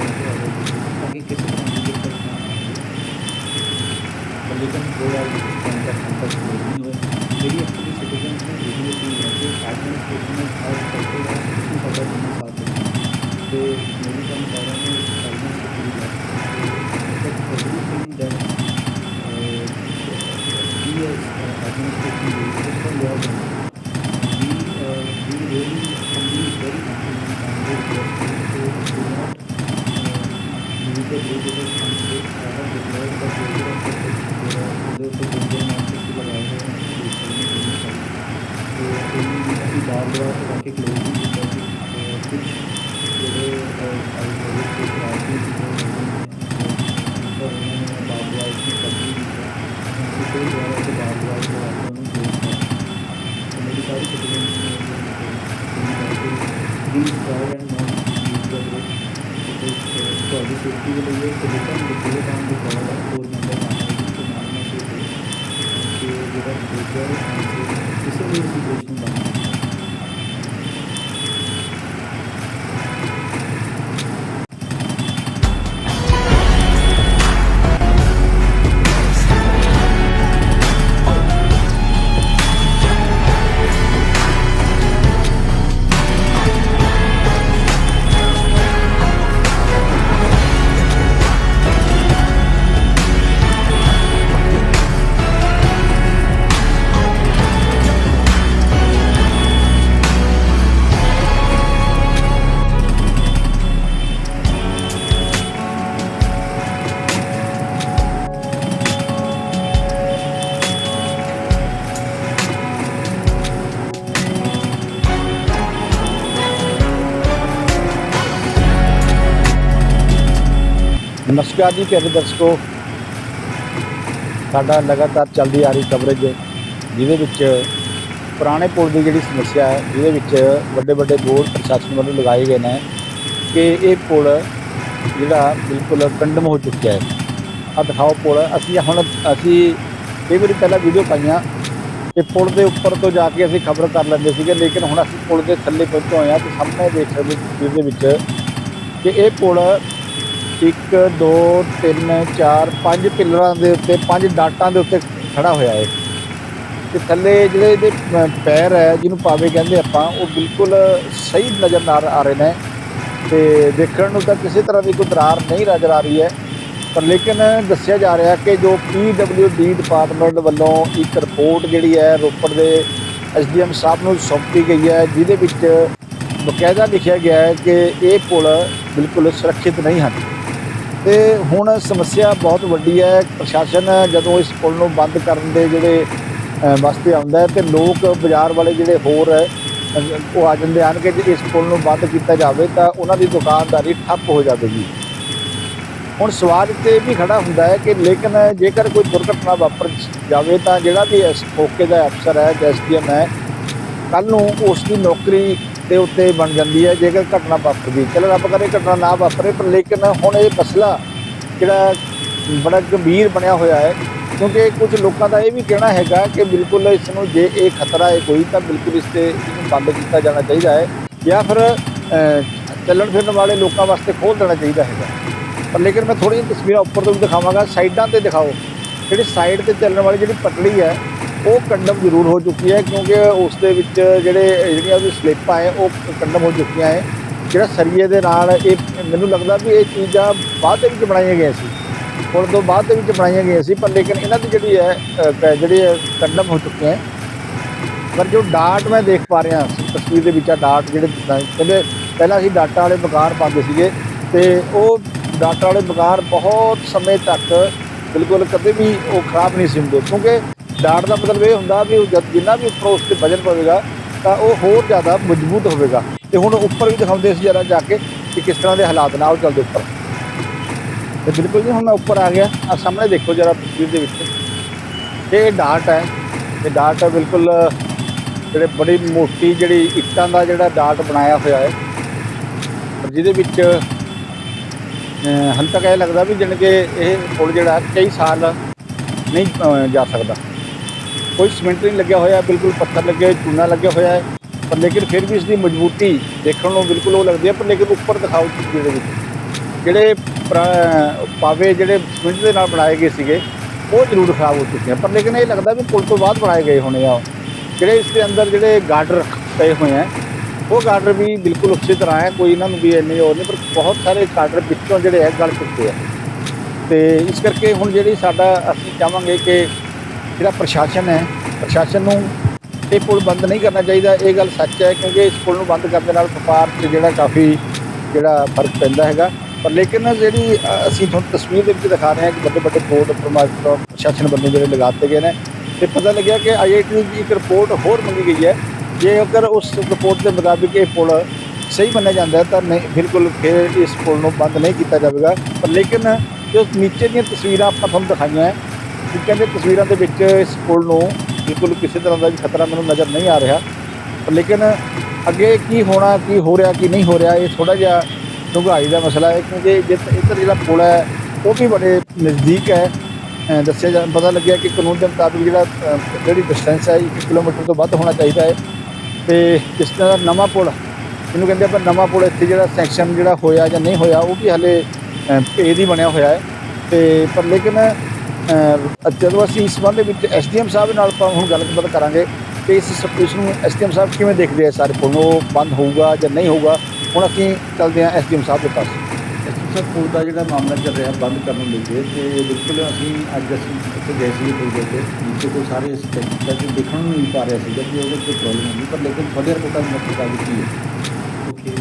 ਅਸੀਂ ਬਾਰ ਬਾਰ ਲਗਾ ਕੇ ਕਲੋਜ਼ ਵੀ ਕੀਤਾ ਸੀ ਤੇ ਕੁਝ ਜਿਹੜੇ ਆਈ ਹੋਏ ਕੁਝ ਰਾਜੀ ਸੀ ਪਰ ਉਹਨਾਂ ਨੇ ਬਾਰ ਬਾਰ ਇਸਨੂੰ ਕੰਪਨੀ ਕੀਤਾ ਅਸੀਂ ਕੋਈ ਦੁਆਰਾ ਤੇ ਬਾਰ ਬਾਰ ਲਗਾ ਕੇ ਉਹਨੂੰ ਕਲੋਜ਼ ਕਰ ਨਮਸਕਾਰ ਜੀ, ਪਿਆਰੇ ਦਰਸ਼ਕੋ, ਸਾਡਾ ਲਗਾਤਾਰ ਚੱਲਦੀ ਆ ਰਹੀ ਕਵਰੇਜ ਜਿਹਦੇ ਵਿੱਚ ਪੁਰਾਣੇ ਪੁਲ ਦੀ ਜਿਹੜੀ ਸਮੱਸਿਆ ਹੈ, ਜਿਹਦੇ ਵਿੱਚ ਵੱਡੇ ਵੱਡੇ ਬੋਰਡ ਪ੍ਰਸ਼ਾਸਨ ਵੱਲੋਂ ਲਗਾਏ ਗਏ ਨੇ ਕਿ ਇਹ ਪੁਲ ਜਿਹੜਾ ਬਿਲਕੁਲ ਕੰਡਮ ਹੋ ਚੁੱਕਿਆ ਹੈ। ਆ ਦਿਖਾਓ ਪੁਲ, ਅਸੀਂ ਹੁਣ ਅਸੀਂ ਕਈ ਵਾਰੀ ਪਹਿਲਾਂ ਵੀਡੀਓ ਪਾਈਆਂ ਕਿ ਪੁਲ ਦੇ ਉੱਪਰ ਤੋਂ ਜਾ ਕੇ ਅਸੀਂ ਖਬਰ ਕਰ ਲੈਂਦੇ ਸੀਗੇ, ਲੇਕਿਨ ਹੁਣ ਅਸੀਂ ਪੁਲ ਦੇ ਥੱਲੇ ਪਹੁੰਚੇ ਹੋਏ ਹਾਂ ਤੇ ਸਾਹਮਣੇ ਦੇਖ ਸਕਦੇ ਹੋ ਤਸਵੀਰ ਦੇ ਵਿੱਚ ਕਿ ਇਹ ਪੁਲ 1 2 3 4 5 ਪਿੱਲਰਾਂ ਦੇ ਉੱਤੇ, ਪੰਜ ਡਾਟਾਂ ਦੇ ਉੱਤੇ ਖੜਾ ਹੋਇਆ ਹੈ ਤੇ ਥੱਲੇ ਜਿਹੜੇ ਇਹਦੇ ਪੈਰ ਹੈ, ਜਿਹਨੂੰ ਪਾਵੇ ਕਹਿੰਦੇ ਆਪਾਂ, ਉਹ ਬਿਲਕੁਲ ਸਹੀ ਨਜ਼ਰ ਨਾਲ ਆ ਰਹੇ ਨੇ। ਤੇ ਦੇਖਣ ਨੂੰ ਤਾਂ ਕਿਸੇ ਤਰ੍ਹਾਂ ਦੀ ਕੋਈ ਦਰਾਰ ਨਹੀਂ ਨਜ਼ਰ ਆ ਰਹੀ ਹੈ। ਪਰ ਲੇਕਿਨ ਦੱਸਿਆ ਜਾ ਰਿਹਾ ਕਿ ਜੋ ਡੀ ਡਿਪਾਰਟਮੈਂਟ ਵੱਲੋਂ ਇੱਕ ਰਿਪੋਰਟ ਜਿਹੜੀ ਹੈ, ਰੋਪੜ ਦੇ ਐਸਡੀਐਮ ਸਾਹਿਬ ਨੂੰ ਸੌਂਪੀ ਗਈ ਹੈ, ਜਿਹਦੇ ਵਿੱਚ ਬਕਾਇਦਾ ਲਿਖਿਆ ਗਿਆ ਹੈ ਕਿ ਇਹ ਪੁਲ ਬਿਲਕੁਲ ਸੁਰੱਖਿਅਤ ਨਹੀਂ ਹਨ। ਤੇ ਹੁਣ ਸਮੱਸਿਆ ਬਹੁਤ ਵੱਡੀ ਹੈ। ਪ੍ਰਸ਼ਾਸਨ ਜਦੋਂ ਇਸ ਪੁਲ ਨੂੰ ਬੰਦ ਕਰਨ ਦੇ ਜਿਹੜੇ ਵਾਸਤੇ ਆਉਂਦਾ ਹੈ ਤੇ ਲੋਕ ਬਾਜ਼ਾਰ ਵਾਲੇ ਜਿਹੜੇ ਹੋਰ ਹੈ ਉਹ ਆ ਜਾਂਦੇ ਹਨ ਕਿ ਜੇ ਇਸ ਪੁਲ ਨੂੰ ਬੰਦ ਕੀਤਾ ਜਾਵੇ ਤਾਂ ਉਹਨਾਂ ਦੀ ਦੁਕਾਨਦਾਰੀ ਠੱਪ ਹੋ ਜਾਵੇਗੀ। ਹੁਣ ਸਵਾਲ ਤੇ ਵੀ ਖੜਾ ਹੁੰਦਾ ਹੈ ਕਿ ਲੇਕਿਨ ਜੇਕਰ ਕੋਈ ਦੁਰਘਟਨਾ ਵਾਪਰ ਜਾਵੇ ਤਾਂ ਜਿਹੜਾ ਵੀ ਇਸ ਮੌਕੇ ਦਾ ਅਫਸਰ ਹੈ ਐਸਡੀਐਮ ਹੈ ਕੱਲ ਨੂੰ ਉਸ ਦੀ ਨੌਕਰੀ ਦੇ ਉੱਤੇ ਬਣ ਜਾਂਦੀ ਹੈ, ਜੇਕਰ ਘਟਨਾ ਵਾਪਰਦੀ। ਚਲੋ ਰੱਬ ਕਰੇ ਘਟਨਾ ਨਾ ਵਾਪਰੇ, ਪਰ ਲੇਕਿਨ ਹੁਣ ਇਹ ਮਸਲਾ ਜਿਹੜਾ ਬੜਾ ਗੰਭੀਰ ਬਣਿਆ ਹੋਇਆ ਹੈ, ਕਿਉਂਕਿ ਕੁਝ ਲੋਕਾਂ ਦਾ ਇਹ ਵੀ ਕਹਿਣਾ ਹੈਗਾ ਕਿ ਬਿਲਕੁਲ ਇਸ ਨੂੰ ਜੇ ਇਹ ਖਤਰਾ ਹੈ ਕੋਈ, ਤਾਂ ਬਿਲਕੁਲ ਇਸ ਤੇ ਬੰਦ ਕੀਤਾ ਜਾਣਾ ਚਾਹੀਦਾ ਹੈ, ਜਾਂ ਫਿਰ ਚੱਲਣ ਫਿਰਨ ਵਾਲੇ ਲੋਕਾਂ ਵਾਸਤੇ ਖੋਲ ਦੇਣਾ ਚਾਹੀਦਾ ਹੈਗਾ। ਪਰ ਲੇਕਿਨ ਮੈਂ ਥੋੜ੍ਹੀਆਂ ਤਸਵੀਰਾਂ ਉੱਪਰ ਤੋਂ ਵੀ ਦਿਖਾਵਾਂਗਾ, ਸਾਈਡਾਂ ਤੇ ਦਿਖਾਓ। ਜਿਹੜੀ ਸਾਈਡ ਤੇ ਚੱਲਣ ਵਾਲੀ ਜਿਹੜੀ ਪਟੜੀ ਹੈ ਉਹ ਕੰਡਮ ਜ਼ਰੂਰ ਹੋ ਚੁੱਕੀ ਹੈ ਕਿਉਂਕਿ ਉਸ ਦੇ ਵਿੱਚ ਜਿਹੜੇ ਜਿਹੜੀਆਂ ਉਹਦੀ ਸਲਿੱਪਾਂ ਹੈ ਉਹ ਕੰਡਮ ਹੋ ਚੁੱਕੀਆਂ ਹੈ। ਜਿਹੜਾ ਸਰੀਏ ਦੇ ਨਾਲ ਇਹ ਮੈਨੂੰ ਲੱਗਦਾ ਵੀ ਇਹ ਚੀਜ਼ਾਂ ਬਾਅਦ ਦੇ ਵਿੱਚ ਬਣਾਈਆਂ ਗਈਆਂ ਸੀ। ਹੁਣ ਤੋਂ ਬਾਅਦ ਦੇ ਵਿੱਚ ਬਣਾਈਆਂ ਗਈਆਂ ਸੀ ਪਰ ਲੇਕਿਨ ਇਹਨਾਂ ਦੀ ਜਿਹੜੀ ਹੈ ਅ, ਜਿਹੜੀ ਹੈ ਕੰਡਮ ਹੋ ਚੁੱਕੇ ਹੈ। ਪਰ ਜੋ ਡਾਟ ਮੈਂ ਦੇਖ ਪਾ ਰਿਹਾ ਤਸਵੀਰ ਦੇ ਵਿੱਚ ਆ ਡਾਟ ਜਿਹੜੇ ਕਹਿੰਦੇ ਪਹਿਲਾਂ ਅਸੀਂ ਡਾਟਾ ਵਾਲੇ ਮਕਾਨ ਪਾਉਂਦੇ ਸੀਗੇ ਤੇ ਉਹ ਡਾਟਾ ਵਾਲੇ ਮਕਾਨ ਬਹੁਤ ਸਮੇਂ ਤੱਕ ਬਿਲਕੁਲ ਕਦੇ ਵੀ ਉਹ ਖਰਾਬ ਨਹੀਂ ਸੀ ਹੁੰਦੇ ਕਿਉਂਕਿ ਡਾਟ ਦਾ ਮਤਲਬ ਇਹ ਹੁੰਦਾ ਵੀ ਉਹ ਜਦ ਜਿੰਨਾ ਵੀ ਉੱਪਰੋਂ ਉਸ ਤੇ ਵਜਨ ਪਵੇਗਾ ਤਾਂ ਉਹ ਹੋਰ ਜ਼ਿਆਦਾ ਮਜ਼ਬੂਤ ਹੋਵੇਗਾ। ਤੇ ਹੁਣ ਉੱਪਰ ਵੀ ਦਿਖਾਉਂਦੇ ਸੀ ਜਰਾ ਜਾ ਕੇ ਕਿ ਕਿਸ ਤਰ੍ਹਾਂ ਦੇ ਹਾਲਾਤ ਨਾਲ ਚੱਲਦੇ ਉੱਪਰ। ਤੇ ਬਿਲਕੁਲ ਜੀ ਹੁਣ ਮੈਂ ਉੱਪਰ ਆ ਗਿਆ। ਆ ਸਾਹਮਣੇ ਦੇਖੋ ਜਰਾ ਤਸਵੀਰ ਦੇ ਵਿੱਚ। ਇਹ ਡਾਟ ਹੈ। ਇਹ ਡਾਟ ਹੈ ਬਿਲਕੁਲ ਜਿਹੜੇ ਬੜੀ ਮੋਟੀ ਜਿਹੜੀ ਇੱਟਾਂ ਦਾ ਜਿਹੜਾ ਡਾਟ ਬਣਾਇਆ ਹੋਇਆ ਹੈ। ਜਿਹਦੇ ਵਿੱਚ ਅਹ, ਤੱਕ ਇਹ ਲੱਗਦਾ ਵੀ ਜਾਣੀ ਕਿ ਇਹ ਪੁਲ ਜਿਹੜਾ ਕਈ ਸਾਲ ਨਹੀਂ ਜਾ ਸਕਦਾ। ਕੋਈ ਸੀਮੈਂਟ ਨਹੀਂ ਲੱਗਿਆ ਹੋਇਆ, ਬਿਲਕੁਲ ਪੱਥਰ ਲੱਗੇ ਹੋਏ ਚੂਨਾ ਲੱਗਿਆ ਹੋਇਆ ਹੈ। ਪਰ ਲੇਕਿਨ ਫਿਰ ਵੀ ਇਸ ਦੀ ਮਜ਼ਬੂਤੀ ਦੇਖਣ ਨੂੰ ਬਿਲਕੁਲ ਉਹ ਲੱਗਦੀ ਹੈ, ਪਰ ਲੇਕਿਨ ਉੱਪਰ ਦਿਖਾਓ ਤਸਵੀਰ ਦੇ ਵਿੱਚ। ਜਿਹੜੇ ਪਾਵੇ ਜਿਹੜੇ ਸੀਮੈਂਟ ਦੇ ਨਾਲ ਬਣਾਏ ਗਏ ਸੀਗੇ, ਉਹ ਜ਼ਰੂਰ ਖਰਾਬ ਹੋ ਚੁੱਕੇ ਹਨ ਪਰ ਲੇਕਿਨ ਇਹ ਲੱਗਦਾ ਵੀ ਪੁਲ ਤੋਂ ਬਾਅਦ ਬਣਾਏ ਗਏ ਹੋਣੇ ਆ ਉਹ। ਜਿਹੜੇ ਇਸ ਦੇ ਅੰਦਰ ਜਿਹੜੇ ਗਾਰਡਰ ਪਏ ਹੋਏ ਆ, ਉਹ ਗਾਰਡਰ ਵੀ ਬਿਲਕੁਲ ਉਸੇ ਤਰ੍ਹਾਂ ਹੈ, ਕੋਈ ਇਹਨਾਂ ਨੂੰ ਵੀ ਇੰਨੇ ਹੋਰ ਨਹੀਂ, ਪਰ ਬਹੁਤ ਸਾਰੇ ਗਾਰਡਰ ਵਿੱਚੋਂ ਜਿਹੜੇ ਹੈ ਗਲ ਚੁੱਕੇ ਆ। ਤੇ ਇਸ ਕਰਕੇ ਹੁਣ ਜਿਹੜੀ ਸਾਡਾ, ਅਸੀਂ ਚਾਹਾਂਗੇ ਕਿ ਜਿਹੜਾ ਪ੍ਰਸ਼ਾਸਨ ਹੈ, ਪ੍ਰਸ਼ਾਸਨ ਨੂੰ ਇਹ ਪੁਲ ਬੰਦ ਨਹੀਂ ਕਰਨਾ ਚਾਹੀਦਾ। ਇਹ ਗੱਲ ਸੱਚ ਹੈ ਕਿਉਂਕਿ ਇਸ ਪੁਲ ਨੂੰ ਬੰਦ ਕਰਨ ਦੇ ਨਾਲ ਵਪਾਰ 'ਚ ਜਿਹੜਾ ਕਾਫੀ ਜਿਹੜਾ ਫ਼ਰਕ ਪੈਂਦਾ ਹੈਗਾ। ਪਰ ਲੇਕਿਨ ਜਿਹੜੀ ਅਸੀਂ ਤੁਹਾਨੂੰ ਤਸਵੀਰ ਦੇ ਵਿੱਚ ਦਿਖਾ ਰਹੇ ਹਾਂ ਕਿ ਵੱਡੇ ਵੱਡੇ ਬੋਰਡ ਪ੍ਰਸ਼ਾਸਨ ਵੱਲੋਂ ਜਿਹੜੇ ਲਗਾਤੇ ਗਏ ਨੇ। ਤੇ ਪਤਾ ਲੱਗਿਆ ਕਿ ਆਈਆਈਟੀ ਦੀ ਇੱਕ ਰਿਪੋਰਟ ਹੋਰ ਮੰਗੀ ਗਈ ਹੈ। ਜੇ ਅਗਰ ਉਸ ਰਿਪੋਰਟ ਦੇ ਮੁਤਾਬਿਕ ਇਹ ਪੁਲ ਸਹੀ ਮੰਨਿਆ ਜਾਂਦਾ ਤਾਂ ਨਹੀਂ, ਬਿਲਕੁਲ ਫਿਰ ਇਸ ਪੁਲ ਨੂੰ ਬੰਦ ਨਹੀਂ ਕੀਤਾ ਜਾਵੇਗਾ। ਪਰ ਲੇਕਿਨ ਜੋ ਨੀਚੇ ਦੀਆਂ ਤਸਵੀਰਾਂ ਆਪਾਂ ਤੁਹਾਨੂੰ ਦਿਖਾਈਆਂ ਕਹਿੰਦੇ ਤਸਵੀਰਾਂ ਦੇ ਵਿੱਚ ਇਸ ਪੁਲ ਨੂੰ ਬਿਲਕੁਲ ਕਿਸੇ ਤਰ੍ਹਾਂ ਦਾ ਵੀ ਖਤਰਾ ਮੈਨੂੰ ਨਜ਼ਰ ਨਹੀਂ ਆ ਰਿਹਾ। ਪਰ ਲੇਕਿਨ ਅੱਗੇ ਕੀ ਹੋਣਾ, ਕੀ ਹੋ ਰਿਹਾ, ਕੀ ਨਹੀਂ ਹੋ ਰਿਹਾ, ਇਹ ਥੋੜਾ ਜਿਹਾ ਡੂੰਘਾਈ ਦਾ ਮਸਲਾ ਹੈ, ਕਿਉਂਕਿ ਜਿੱਤ ਇੱਧਰ ਜਿਹੜਾ ਪੁਲ ਹੈ, ਉਹ ਵੀ ਬੜੇ ਨਜ਼ਦੀਕ ਹੈ। ਦੱਸਿਆ ਜਾ, ਪਤਾ ਲੱਗਿਆ ਕਿ ਕਾਨੂੰਨ ਦੇ ਮੁਤਾਬਿਕ ਜਿਹੜਾ ਜਿਹੜੀ ਡਿਸਟੈਂਸ ਹੈ 1 ਕਿਲੋਮੀਟਰ ਤੋਂ ਵੱਧ ਹੋਣਾ ਚਾਹੀਦਾ ਹੈ। ਤੇ ਜਿਸ ਤਰ੍ਹਾਂ ਦਾ ਨਵਾਂ ਪੁਲ ਇਹਨੂੰ ਕਹਿੰਦੇ ਆਪਾਂ ਨਵਾਂ ਪੁਲ, ਇੱਥੇ ਜਿਹੜਾ ਸੈਕਸ਼ਨ ਜਿਹੜਾ ਹੋਇਆ ਜਾਂ ਨਹੀਂ ਹੋਇਆ, ਉਹ ਵੀ ਹਲੇ ਭੇਦ ਹੀ ਬਣਿਆ ਹੋਇਆ ਹੈ। ਤੇ ਪਰ ਲੇਕਿਨ ਜਦੋਂ ਅਸੀਂ ਇਸ ਸੰਬੰਧ ਦੇ ਵਿੱਚ ਐਸਡੀਐਮ ਸਾਹਿਬ ਨਾਲ ਆਪਾਂ ਹੁਣ ਗੱਲਬਾਤ ਕਰਾਂਗੇ ਕਿ ਇਸ ਸਪੇਸ ਨੂੰ ਐਸਡੀਐਮ ਸਾਹਿਬ ਕਿਵੇਂ ਦੇਖਦੇ ਆ ਸਾਰੇ ਪੁਲ ਨੂੰ? ਉਹ ਬੰਦ ਹੋਊਗਾ ਜਾਂ ਨਹੀਂ ਹੋਊਗਾ? ਹੁਣ ਅਸੀਂ ਚੱਲਦੇ ਹਾਂ ਐਸਡੀਐਮ ਸਾਹਿਬ ਦੇ ਪਾਸ। ਸਾਹਿਬ ਪੁਲ ਦਾ ਜਿਹੜਾ ਮਾਮਲਾ ਚੱਲ ਰਿਹਾ ਬੰਦ ਕਰਨ ਨੂੰ ਲੈ ਕੇ ਤੇ ਬਿਲਕੁਲ ਅਸੀਂ ਅੱਜ ਅਸੀਂ ਉੱਥੇ ਗਏ ਸੀ ਪੁਲ ਦੇ ਤੋਂ ਸਾਰੇ ਚੈੱਕ ਕੀਤਾ ਤੇ ਦੇਖਣ ਨੂੰ ਨਹੀਂ ਪਾ ਰਿਹਾ ਸੀਗਾ ਕਿ ਉਹਦੇ ਕੋਈ ਪ੍ਰੋਬਲਮ ਹੋਣੀ ਪਰ ਲੇਕਿਨ ਤੁਹਾਡੇ ਰਿਪੋਰਟਾਂ ਦੇ ਮੁਤਾਬਿਕ ਕੀ ਹੈ। Okay.